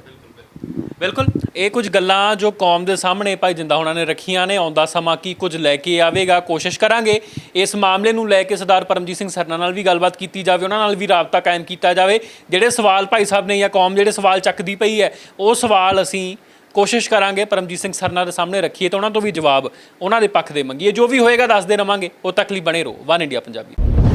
ਬਿਲਕੁਲ। ਇਹ ਕੁਝ ਗੱਲਾਂ ਜੋ ਕੌਮ ਦੇ ਸਾਹਮਣੇ ਭਾਈ ਜਿੰਦਾ ਹੋਣਾ ਨੇ ਰੱਖੀਆਂ ਨੇ, ਆਉਂਦਾ ਸਮਾਂ ਕੀ ਕੁਝ ਲੈ ਕੇ ਆਵੇਗਾ, ਕੋਸ਼ਿਸ਼ ਕਰਾਂਗੇ। ਇਸ ਮਾਮਲੇ ਨੂੰ ਲੈ ਕੇ ਸਰਦਾਰ ਪਰਮਜੀਤ ਸਿੰਘ ਸਰਨਾ ਨਾਲ ਵੀ ਗੱਲਬਾਤ ਕੀਤੀ ਜਾਵੇ, ਉਹਨਾਂ ਨਾਲ ਵੀ ਰਾਬਤਾ ਕਾਇਮ ਕੀਤਾ ਜਾਵੇ। ਜਿਹੜੇ ਸਵਾਲ ਭਾਈ ਸਾਹਿਬ ਨੇ ਜਾਂ ਕੌਮ ਜਿਹੜੇ ਸਵਾਲ ਚੱਕਦੀ ਪਈ ਹੈ, ਉਹ ਸਵਾਲ ਅਸੀਂ ਕੋਸ਼ਿਸ਼ ਕਰਾਂਗੇ ਪਰਮਜੀਤ ਸਿੰਘ ਸਰਨਾ ਦੇ ਸਾਹਮਣੇ ਰੱਖੀਏ ਤਾਂ ਉਹਨਾਂ ਤੋਂ ਵੀ ਜਵਾਬ ਉਹਨਾਂ ਦੇ ਪੱਖ ਦੇ ਮੰਗੀਏ। ਜੋ ਵੀ ਹੋਏਗਾ ਦੱਸਦੇ ਰਵਾਂਗੇ। ਉਹ ਤੱਕ ਲਈ ਬਣੇ ਰਹੋ। One India Punjabi.